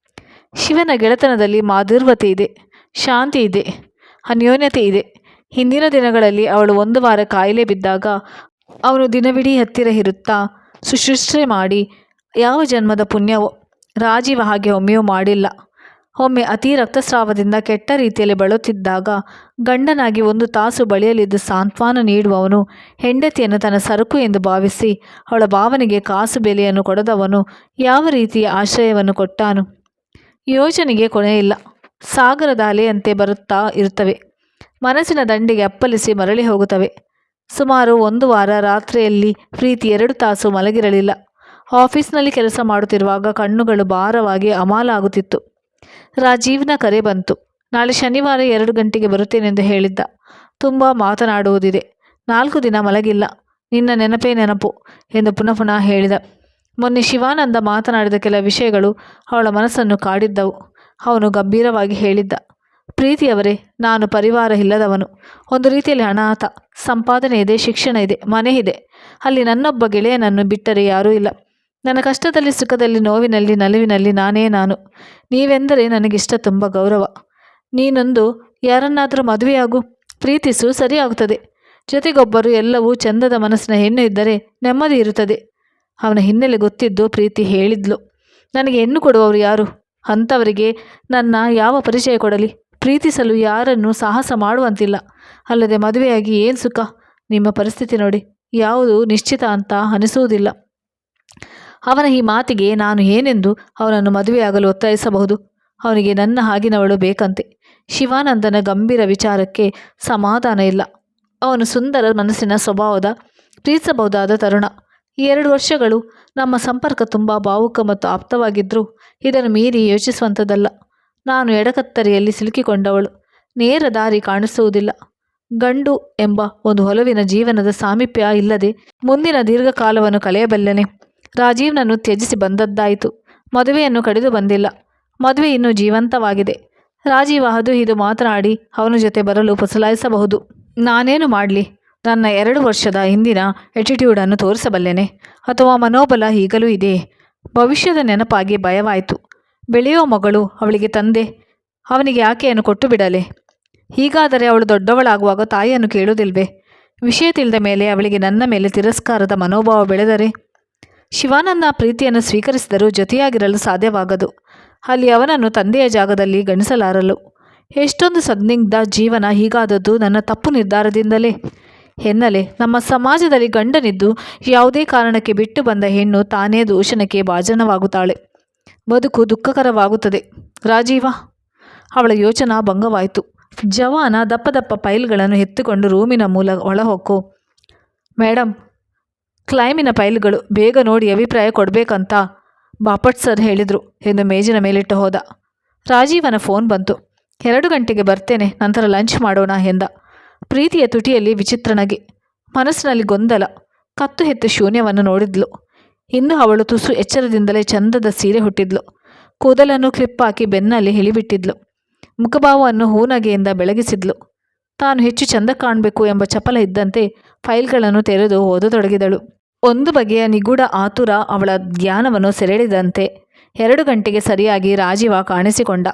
ಶಿವನ ಗೆಳೆತನದಲ್ಲಿ ಮಾಧುರ್ವತೆ ಇದೆ, ಶಾಂತಿ ಇದೆ, ಅನ್ಯೋನ್ಯತೆ ಇದೆ. ಹಿಂದಿನ ದಿನಗಳಲ್ಲಿ ಅವಳು ಒಂದು ವಾರ ಕಾಯಿಲೆ ಬಿದ್ದಾಗ ಅವನು ದಿನವಿಡೀ ಹತ್ತಿರ ಇರುತ್ತಾ ಶುಶ್ರೂಷೆ ಮಾಡಿ, ಯಾವ ಜನ್ಮದ ಪುಣ್ಯವೋ ರಾಜೀವ ಹಾಗೆ ಒಮ್ಮೆಯೂ ಮಾಡಿಲ್ಲ. ಒಮ್ಮೆ ಅತಿ ರಕ್ತಸ್ರಾವದಿಂದ ಕೆಟ್ಟ ರೀತಿಯಲ್ಲಿ ಬಳಲುತ್ತಿದ್ದಾಗ ಗಂಡನಾಗಿ ಒಂದು ತಾಸು ಬಳಿಯಲಿದ್ದು ಸಾಂತ್ವನ ನೀಡುವವನು ಹೆಂಡತಿಯನ್ನು ತನ್ನ ಸರಕು ಎಂದು ಭಾವಿಸಿ ಅವಳ ಭಾವನೆಗೆ ಕಾಸು ಬೆಲೆಯನ್ನು ಕೊಡದವನು ಯಾವ ರೀತಿಯ ಆಶ್ರಯವನ್ನು ಕೊಟ್ಟಾನು. ಯೋಚನೆಗೆ ಕೊನೆಯಿಲ್ಲ ಸಾಗರದ ಅಲೆಯಂತೆ ಬರುತ್ತಾ ಇರುತ್ತವೆ. ಮನಸ್ಸಿನ ದಂಡಿಗೆ ಅಪ್ಪಲಿಸಿ ಮರಳಿ ಹೋಗುತ್ತವೆ. ಸುಮಾರು ಒಂದು ವಾರ ರಾತ್ರಿಯಲ್ಲಿ ಪ್ರೀತಿ ಎರಡು ತಾಸು ಮಲಗಿರಲಿಲ್ಲ. ಆಫೀಸ್ನಲ್ಲಿ ಕೆಲಸ ಮಾಡುತ್ತಿರುವಾಗ ಕಣ್ಣುಗಳು ಭಾರವಾಗಿ ಅಮಾಲಾಗುತ್ತಿತ್ತು ರಾಜೀವ್ನ ಕರೆ ಬಂತು. ನಾಳೆ ಶನಿವಾರ ಎರಡು ಗಂಟೆಗೆ ಬರುತ್ತೇನೆಂದು ಹೇಳಿದ್ದ. ತುಂಬ ಮಾತನಾಡುವುದಿದೆ. ನಾಲ್ಕು ದಿನ ಮಲಗಿಲ್ಲ. ನಿನ್ನ ನೆನಪೇ ನೆನಪು ಎಂದು ಪುನಃ ಪುನಃ ಹೇಳಿದ. ಮೊನ್ನೆ ಶಿವಾನಂದ ಮಾತನಾಡಿದ ಕೆಲ ವಿಷಯಗಳು ಅವಳ ಮನಸ್ಸನ್ನು ಕಾಡಿದ್ದವು. ಅವನು ಗಂಭೀರವಾಗಿ ಹೇಳಿದ್ದ, ಪ್ರೀತಿಯವರೇ, ನಾನು ಪರಿವಾರ ಇಲ್ಲದವನು. ಒಂದು ರೀತಿಯಲ್ಲಿ ಅನಾಥ, ಸಂಪಾದನೆ ಇದೆ, ಶಿಕ್ಷಣ ಇದೆ, ಮನೆ ಇದೆ. ಅಲ್ಲಿ ನನ್ನೊಬ್ಬ ಗೆಳೆಯನನ್ನು ಬಿಟ್ಟರೆ ಯಾರೂ ಇಲ್ಲ. ನನ್ನ ಕಷ್ಟದಲ್ಲಿ, ಸುಖದಲ್ಲಿ, ನೋವಿನಲ್ಲಿ, ನಲಿವಿನಲ್ಲಿ ನಾನೇ ನಾನು. ನೀವೆಂದರೆ ನನಗಿಷ್ಟ ತುಂಬ ಗೌರವ. ನೀನೊಂದು ಯಾರನ್ನಾದರೂ ಮದುವೆಯಾಗು. ಪ್ರೀತಿಸು, ಸರಿಯಾಗುತ್ತದೆ. ಜೊತೆಗೊಬ್ಬರು ಎಲ್ಲವೂ ಚಂದದ ಮನಸ್ಸಿನ ಹೆಣ್ಣು ಇದ್ದರೆ ನೆಮ್ಮದಿ ಇರುತ್ತದೆ. ಅವನ ಹಿನ್ನೆಲೆ ಗೊತ್ತಿದ್ದು ಪ್ರೀತಿ ಹೇಳಿದ್ಲು. ನನಗೆ ಹೆಣ್ಣು ಕೊಡುವವರು ಯಾರು? ಅಂಥವರಿಗೆ ನನ್ನ ಯಾವ ಪರಿಚಯ ಕೊಡಲಿ? ಪ್ರೀತಿಸಲು ಯಾರನ್ನು ಸಾಹಸ ಮಾಡುವಂತಿಲ್ಲ. ಅಲ್ಲದೆ ಮದುವೆಯಾಗಿ ಏನು ಸುಖ? ನಿಮ್ಮ ಪರಿಸ್ಥಿತಿ ನೋಡಿ. ಯಾವುದು ನಿಶ್ಚಿತ ಅಂತ ಅನಿಸುವುದಿಲ್ಲ. ಅವನ ಈ ಮಾತಿಗೆ ನಾನು ಏನೆಂದು ಅವನನ್ನು ಮದುವೆಯಾಗಲು ಒತ್ತಾಯಿಸಬಹುದು? ಅವನಿಗೆ ನನ್ನ ಹಾಗಿನವಳು ಬೇಕಂತೆ. ಶಿವಾನಂದನ ಗಂಭೀರ ವಿಚಾರಕ್ಕೆ ಸಮಾಧಾನ ಇಲ್ಲ. ಅವನು ಸುಂದರ ಮನಸ್ಸಿನ ಸ್ವಭಾವದ, ಪ್ರೀತಿಸಬಹುದಾದ ತರುಣ. ಈ ಎರಡು ವರ್ಷಗಳು ನಮ್ಮ ಸಂಪರ್ಕ ತುಂಬ ಭಾವುಕ ಮತ್ತು ಆಪ್ತವಾಗಿದ್ದರೂ ಇದನ್ನು ಮೀರಿ ಯೋಚಿಸುವಂಥದ್ದಲ್ಲ. ನಾನು ಎಡಕತ್ತರಿಯಲ್ಲಿ ಸಿಲುಕಿಕೊಂಡವಳು. ನೇರ ದಾರಿ ಕಾಣಿಸುವುದಿಲ್ಲ. ಗಂಡು ಎಂಬ ಒಂದು ಹೊಲವಿನ ಜೀವನದ ಸಾಮೀಪ್ಯ ಇಲ್ಲದೆ ಮುಂದಿನ ದೀರ್ಘಕಾಲವನ್ನು ಕಳೆಯಬಲ್ಲನೆ. ರಾಜೀವ್ನನ್ನು ತ್ಯಜಿಸಿ ಬಂದದ್ದಾಯಿತು. ಮದುವೆಯನ್ನು ಕಡಿದು ಬಂದಿಲ್ಲ. ಮದುವೆ ಇನ್ನೂ ಜೀವಂತವಾಗಿದೆ. ರಾಜೀವ ಅದು ಇದು ಮಾತನಾಡಿ ಅವನ ಜೊತೆ ಬರಲು ಪುಸಲಾಯಿಸಬಹುದು. ನಾನೇನು ಮಾಡಲಿ? ನನ್ನ ಎರಡು ವರ್ಷದ ಹಿಂದಿನ ಎಟಿಟ್ಯೂಡನ್ನು ತೋರಿಸಬಲ್ಲೆನೆ. ಅಥವಾ ಮನೋಬಲ ಈಗಲೂ ಇದೆ. ಭವಿಷ್ಯದ ನೆನಪಾಗಿ ಭಯವಾಯಿತು. ಬೆಳೆಯೋ ಮಗಳು ಅವಳಿಗೆ ತಂದೆ. ಅವನಿಗೆ ಆಕೆಯನ್ನು ಕೊಟ್ಟು ಬಿಡಲೆ. ಹೀಗಾದರೆ ಅವಳು ದೊಡ್ಡವಳಾಗುವಾಗ ತಾಯಿಯನ್ನು ಕೇಳುವುದಿಲ್ವೇ? ವಿಷಯ ತಿಳಿದ ಮೇಲೆ ಅವಳಿಗೆ ನನ್ನ ಮೇಲೆ ತಿರಸ್ಕಾರದ ಮನೋಭಾವ ಬೆಳೆದರೆ? ಶಿವಾನಂದ ಪ್ರೀತಿಯನ್ನು ಸ್ವೀಕರಿಸಿದರೂ ಜೊತೆಯಾಗಿರಲು ಸಾಧ್ಯವಾಗದು. ಅಲ್ಲಿ ಅವನನ್ನು ತಂದೆಯ ಜಾಗದಲ್ಲಿ ಗಣಿಸಲಾರಲು. ಎಷ್ಟೊಂದು ಸಂದಿಗ್ಧ ಜೀವನ ಹೀಗಾದದ್ದು ನನ್ನ ತಪ್ಪು ನಿರ್ಧಾರದಿಂದಲೇ. ಎನ್ನಲೆ ನಮ್ಮ ಸಮಾಜದಲ್ಲಿ ಗಂಡನಿದ್ದು ಯಾವುದೇ ಕಾರಣಕ್ಕೆ ಬಿಟ್ಟು ಬಂದ ಹೆಣ್ಣು ತಾನೇ ದೂಷಣಕ್ಕೆ ಭಾಜನವಾಗುತ್ತಾಳೆ. ಬದುಕು ದುಃಖಕರವಾಗುತ್ತದೆ. ರಾಜೀವ, ಅವಳ ಯೋಚನಾ ಭಂಗವಾಯಿತು. ಜವಾನ ದಪ್ಪ ದಪ್ಪ ಫೈಲ್ಗಳನ್ನು ಎತ್ತುಕೊಂಡು ರೂಮಿನ ಮೂಲ ಒಳಹೊಕ್ಕು. ಮೇಡಮ್ ಕ್ಲೈಮಿನ ಫೈಲ್ಗಳು ಬೇಗ ನೋಡಿ ಅಭಿಪ್ರಾಯ ಕೊಡಬೇಕಂತ ಬಾಪಟ್ ಸರ್ ಹೇಳಿದರು ಎಂದು ಮೇಜಿನ ಮೇಲಿಟ್ಟು ಹೋದ. ರಾಜೀವನ ಫೋನ್ ಬಂತು. ಎರಡು ಗಂಟೆಗೆ ಬರ್ತೇನೆ, ನಂತರ ಲಂಚ್ ಮಾಡೋಣ, ಎಂದ. ಪ್ರೀತಿಯ ತುಟಿಯಲ್ಲಿ ವಿಚಿತ್ರನಗೆ ಮನಸ್ಸಿನಲ್ಲಿ ಗೊಂದಲ, ಕತ್ತು ಹೆತ್ತು ಶೂನ್ಯವನ್ನು ನೋಡಿದ್ಲು. ಇನ್ನು ಅವಳು ತುಸು ಎಚ್ಚರದಿಂದಲೇ ಚಂದದ ಸೀರೆ ಹುಟ್ಟಿದ್ಲು. ಕೂದಲನ್ನು ಕ್ಲಿಪ್ ಹಾಕಿ ಬೆನ್ನಲ್ಲಿ ಹಿಳಿಬಿಟ್ಟಿದ್ಲು ಮುಖಭಾವವನ್ನು ಹೂನಗೆಯಿಂದ ಬೆಳಗಿಸಿದ್ಲು. ತಾನು ಹೆಚ್ಚು ಚಂದ ಕಾಣಬೇಕು ಎಂಬ ಚಪಲ ಇದ್ದಂತೆ ಫೈಲ್ಗಳನ್ನು ತೆರೆದು ಓದತೊಡಗಿದಳು. ಒಂದು ಬಗೆಯ ನಿಗೂಢ ಆತುರ ಅವಳ ಧ್ಯಾನವನ್ನು ಸೆರೆಳಿದಂತೆ ಎರಡು ಗಂಟೆಗೆ ಸರಿಯಾಗಿ ರಾಜೀವ ಕಾಣಿಸಿಕೊಂಡ.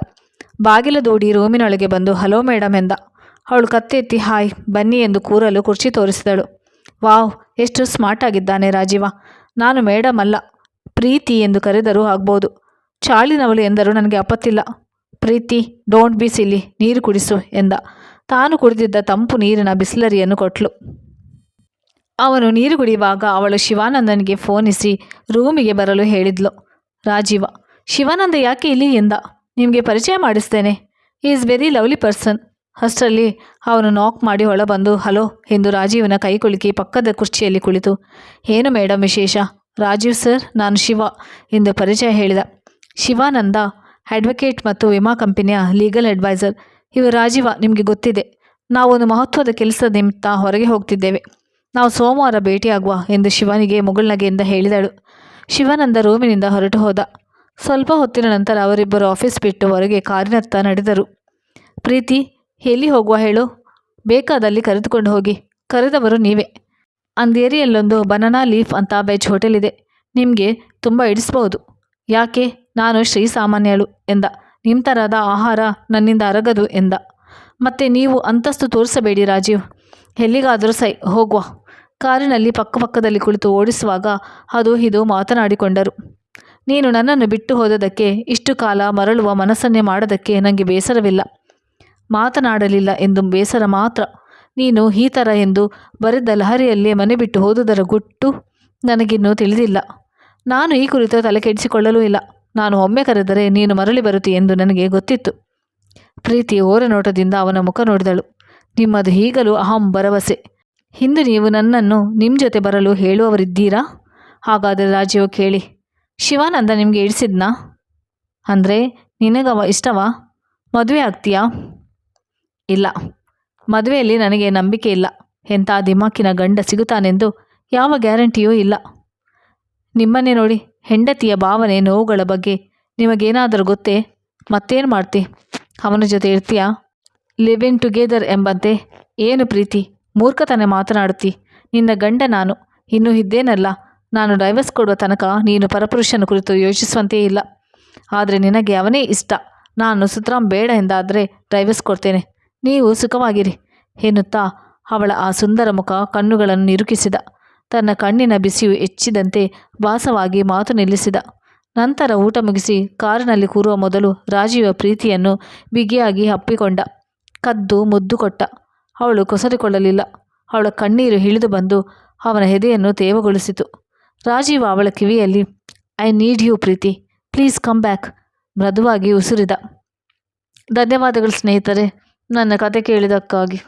ಬಾಗಿಲ ದೂಡಿ ರೂಮಿನೊಳಗೆ ಬಂದು, ಹಲೋ ಮೇಡಮ್ ಎಂದ. ಅವಳು ಕತ್ತೆತ್ತಿ, ಹಾಯ್, ಬನ್ನಿ ಎಂದು ಕೂರಲು ಕುರ್ಚಿ ತೋರಿಸಿದಳು. ವಾವ್, ಎಷ್ಟು ಸ್ಮಾರ್ಟ್ ಆಗಿದ್ದಾನೆ ರಾಜೀವ. ನಾನು ಮೇಡಮ್ ಅಲ್ಲ, ಪ್ರೀತಿ ಎಂದು ಕರೆದರೂ ಆಗ್ಬೋದು. ಚಾಳಿನವಳು ಎಂದರೂ ನನಗೆ ಅಪತ್ತಿಲ್ಲ ಪ್ರೀತಿ, ಡೋಂಟ್ ಬಿ ಸಿಲಿ ನೀರು ಕುಡಿಸು ಎಂದ. ತಾನು ಕುಡಿದಿದ್ದ ತಂಪು ನೀರಿನ ಬಿಸ್ಲರಿಯನ್ನು ಕೊಟ್ಲು. ಅವನು ನೀರು ಕುಡಿಯುವಾಗ ಅವಳು ಶಿವಾನಂದನಿಗೆ ಫೋನಿಸಿ ರೂಮಿಗೆ ಬರಲು ಹೇಳಿದ್ಲು. ರಾಜೀವ, ಶಿವಾನಂದ ಯಾಕೆ ಇಲ್ಲಿ? ಎಂದ. ನಿಮಗೆ ಪರಿಚಯ ಮಾಡಿಸ್ತೇನೆ. ಈಸ್ ವೆರಿ ಲವ್ಲಿ ಪರ್ಸನ್ ಅಷ್ಟರಲ್ಲಿ ಅವನು ನಾಕ್ ಮಾಡಿ ಹೊಳಬಂದು ಹಲೋ, ಎಂದು ರಾಜೀವನ ಕೈ ಕುಲುಕಿ ಪಕ್ಕದ ಕುರ್ಚಿಯಲ್ಲಿ ಕುಳಿತು, ಏನು ಮೇಡಮ್ ವಿಶೇಷ? ರಾಜೀವ್ ಸರ್, ನಾನು ಶಿವ, ಎಂದು ಪರಿಚಯ ಹೇಳಿದ. ಶಿವಾನಂದ ಅಡ್ವೊಕೇಟ್ ಮತ್ತು ವಿಮಾ ಕಂಪನಿಯ ಲೀಗಲ್ ಅಡ್ವೈಸರ್ ಇವರು, ರಾಜೀವ, ನಿಮಗೆ ಗೊತ್ತಿದೆ. ನಾವು ಒಂದು ಮಹತ್ವದ ಕೆಲಸದ ನಿಮಿತ್ತ ಹೊರಗೆ ಹೋಗ್ತಿದ್ದೇವೆ. ನಾವು ಸೋಮವಾರ ಭೇಟಿಯಾಗುವ, ಎಂದು ಶಿವನಿಗೆ ಮುಗುಳ್ನಗೆಯಿಂದ ಹೇಳಿದಳು. ಶಿವಾನಂದ ರೂಮಿನಿಂದ ಹೊರಟು ಹೋದ. ಸ್ವಲ್ಪ ಹೊತ್ತಿನ ನಂತರ ಅವರಿಬ್ಬರು ಆಫೀಸ್ ಬಿಟ್ಟು ಹೊರಗೆ ಕಾರಿನತ್ತ ನಡೆದರು. ಪ್ರೀತಿ ಎಲ್ಲಿ ಹೋಗುವ ಹೇಳು? ಬೇಕಾದಲ್ಲಿ ಕರೆದುಕೊಂಡು ಹೋಗಿ. ಕರೆದವರು ನೀವೇ. ಅಂದೇರಿಯಲ್ಲೊಂದು ಬನಾನಾ ಲೀಫ್ ಅಂತ ವೆಜ್ ಹೋಟೆಲ್ ಇದೆ ನಿಮಗೆ ತುಂಬ ಇಡಿಸ್ಬೋದು ಯಾಕೆ? ನಾನು ಶ್ರೀ ಸಾಮಾನ್ಯಳು ಎಂದ. ನಿಮ್ಮ ಥರದ ಆಹಾರ ನನ್ನಿಂದ ಅರಗದು ಎಂದ. ಮತ್ತೆ ನೀವು ಅಂತಸ್ತು ತೋರಿಸಬೇಡಿ ರಾಜೀವ್. ಎಲ್ಲಿಗಾದರೂ ಸೈ, ಹೋಗುವ. ಕಾರಿನಲ್ಲಿ ಪಕ್ಕಪಕ್ಕದಲ್ಲಿ ಕುಳಿತು ಓಡಿಸುವಾಗ ಅದು ಇದು ಮಾತನಾಡಿಕೊಂಡರು. ನೀನು ನನ್ನನ್ನು ಬಿಟ್ಟು ಹೋದದಕ್ಕೆ ಇಷ್ಟು ಕಾಲ ಮರಳುವ ಮನಸ್ಸನ್ನೇ ಮಾಡೋದಕ್ಕೆ ನನಗೆ ಬೇಸರವಿಲ್ಲ. ಮಾತನಾಡಲಿಲ್ಲ ಎಂದು ಬೇಸರ ಮಾತ್ರ. ನೀನು ಈ ಥರ ಎಂದು ಬರೆದ ಲಹರಿಯಲ್ಲೇ ಮನೆ ಬಿಟ್ಟು ಹೋದುದರ ಗುಟ್ಟು ನನಗಿನ್ನೂ ತಿಳಿದಿಲ್ಲ. ನಾನು ಈ ಕುರಿತು ತಲೆ ಕೆಡಿಸಿಕೊಳ್ಳಲೂ ಇಲ್ಲ. ನಾನು ಒಮ್ಮೆ ಕರೆದರೆ ನೀನು ಮರಳಿ ಬರುತ್ತಿ ಎಂದು ನನಗೆ ಗೊತ್ತಿತ್ತು. ಪ್ರೀತಿ ಓರ ನೋಟದಿಂದ ಅವನ ಮುಖ ನೋಡಿದಳು. ನಿಮ್ಮದು ಈಗಲೂ ಅಹಂ ಭರವಸೆ. ಹಿಂದೆ ನೀವು ನನ್ನನ್ನು ನಿಮ್ಮ ಜೊತೆ ಬರಲು ಹೇಳುವವರಿದ್ದೀರಾ? ಹಾಗಾದರೆ ರಾಜೀವ್ ಕೇಳಿ. ಶಿವಾನಂದ ನಿಮಗೆ ಇಳಿಸಿದ್ನಾ? ಅಂದರೆ ನಿನಗವ ಇಷ್ಟವಾ? ಮದುವೆ ಆಗ್ತೀಯಾ? ಇಲ್ಲ. ಮದುವೆಯಲ್ಲಿ ನನಗೆ ನಂಬಿಕೆ ಇಲ್ಲ. ಎಂಥ ದಿಮಾಕಿನ ಗಂಡ ಸಿಗುತ್ತಾನೆಂದು ಯಾವ ಗ್ಯಾರಂಟಿಯೂ ಇಲ್ಲ. ನಿಮ್ಮನ್ನೇ ನೋಡಿ ಹೆಂಡತಿಯ ಭಾವನೆ ನೋವುಗಳ ಬಗ್ಗೆ ನಿಮಗೇನಾದರೂ ಗೊತ್ತೇ? ಮತ್ತೇನು ಮಾಡ್ತಿ? ಅವನ ಜೊತೆ ಇರ್ತೀಯಾ? ಲಿವ್ ಇನ್ ಟುಗೆದರ್ ಎಂಬಂತೆ ಏನು ಪ್ರೀತಿ? ಮೂರ್ಖತನ ಮಾತನಾಡುತ್ತಿ ನಿನ್ನ ಗಂಡ ನಾನು. ಇನ್ನೂ ಇದ್ದೇನಲ್ಲ. ನಾನು ಡೈವರ್ಸ್ ಕೊಡುವ ತನಕ ನೀನು ಪರಪುರುಷನ ಕುರಿತು ಯೋಚಿಸುವಂತೆಯೇ ಇಲ್ಲ. ಆದರೆ ನಿನಗೆ ಅವನೇ ಇಷ್ಟ. ನಾನು ಸುತರಾಮ್ ಬೇಡ ಎಂದಾದರೆ ಡೈವರ್ಸ್ ಕೊಡ್ತೇನೆ. ನೀವು ಸುಖವಾಗಿರಿ ಎನ್ನುತ್ತಾ ಅವಳ ಆ ಸುಂದರ ಮುಖ ಕಣ್ಣುಗಳನ್ನು ನಿರುಕಿಸಿದ ತನ್ನ ಕಣ್ಣಿನ ಬಿಸಿಯು ಹೆಚ್ಚಿದಂತೆ ಭಾಸವಾಗಿ ಮಾತು ನಿಲ್ಲಿಸಿದ. ನಂತರ ಊಟ ಮುಗಿಸಿ ಕಾರಿನಲ್ಲಿ ಕೂರುವ ಮೊದಲು ರಾಜೀವ ಪ್ರೀತಿಯನ್ನು ಬಿಗಿಯಾಗಿ ಅಪ್ಪಿಕೊಂಡ. ಕದ್ದು ಮುದ್ದು ಕೊಟ್ಟ. ಅವಳು ಕೊಸರಿಕೊಳ್ಳಲಿಲ್ಲ. ಅವಳ ಕಣ್ಣೀರು ಇಳಿದು ಬಂದು ಅವನ ಹೆದೆಯನ್ನು ತೇವಗೊಳಿಸಿತು. ರಾಜೀವ ಅವಳ ಕಿವಿಯಲ್ಲಿ, I need you Preeti. Please come back. ಮೃದುವಾಗಿ ಉಸಿರಿದ. ಧನ್ಯವಾದಗಳು ಸ್ನೇಹಿತರೆ. ನನ್ನ ಕತೆ ಕೇಳಿದ್ದಕ್ಕಾಗಿ.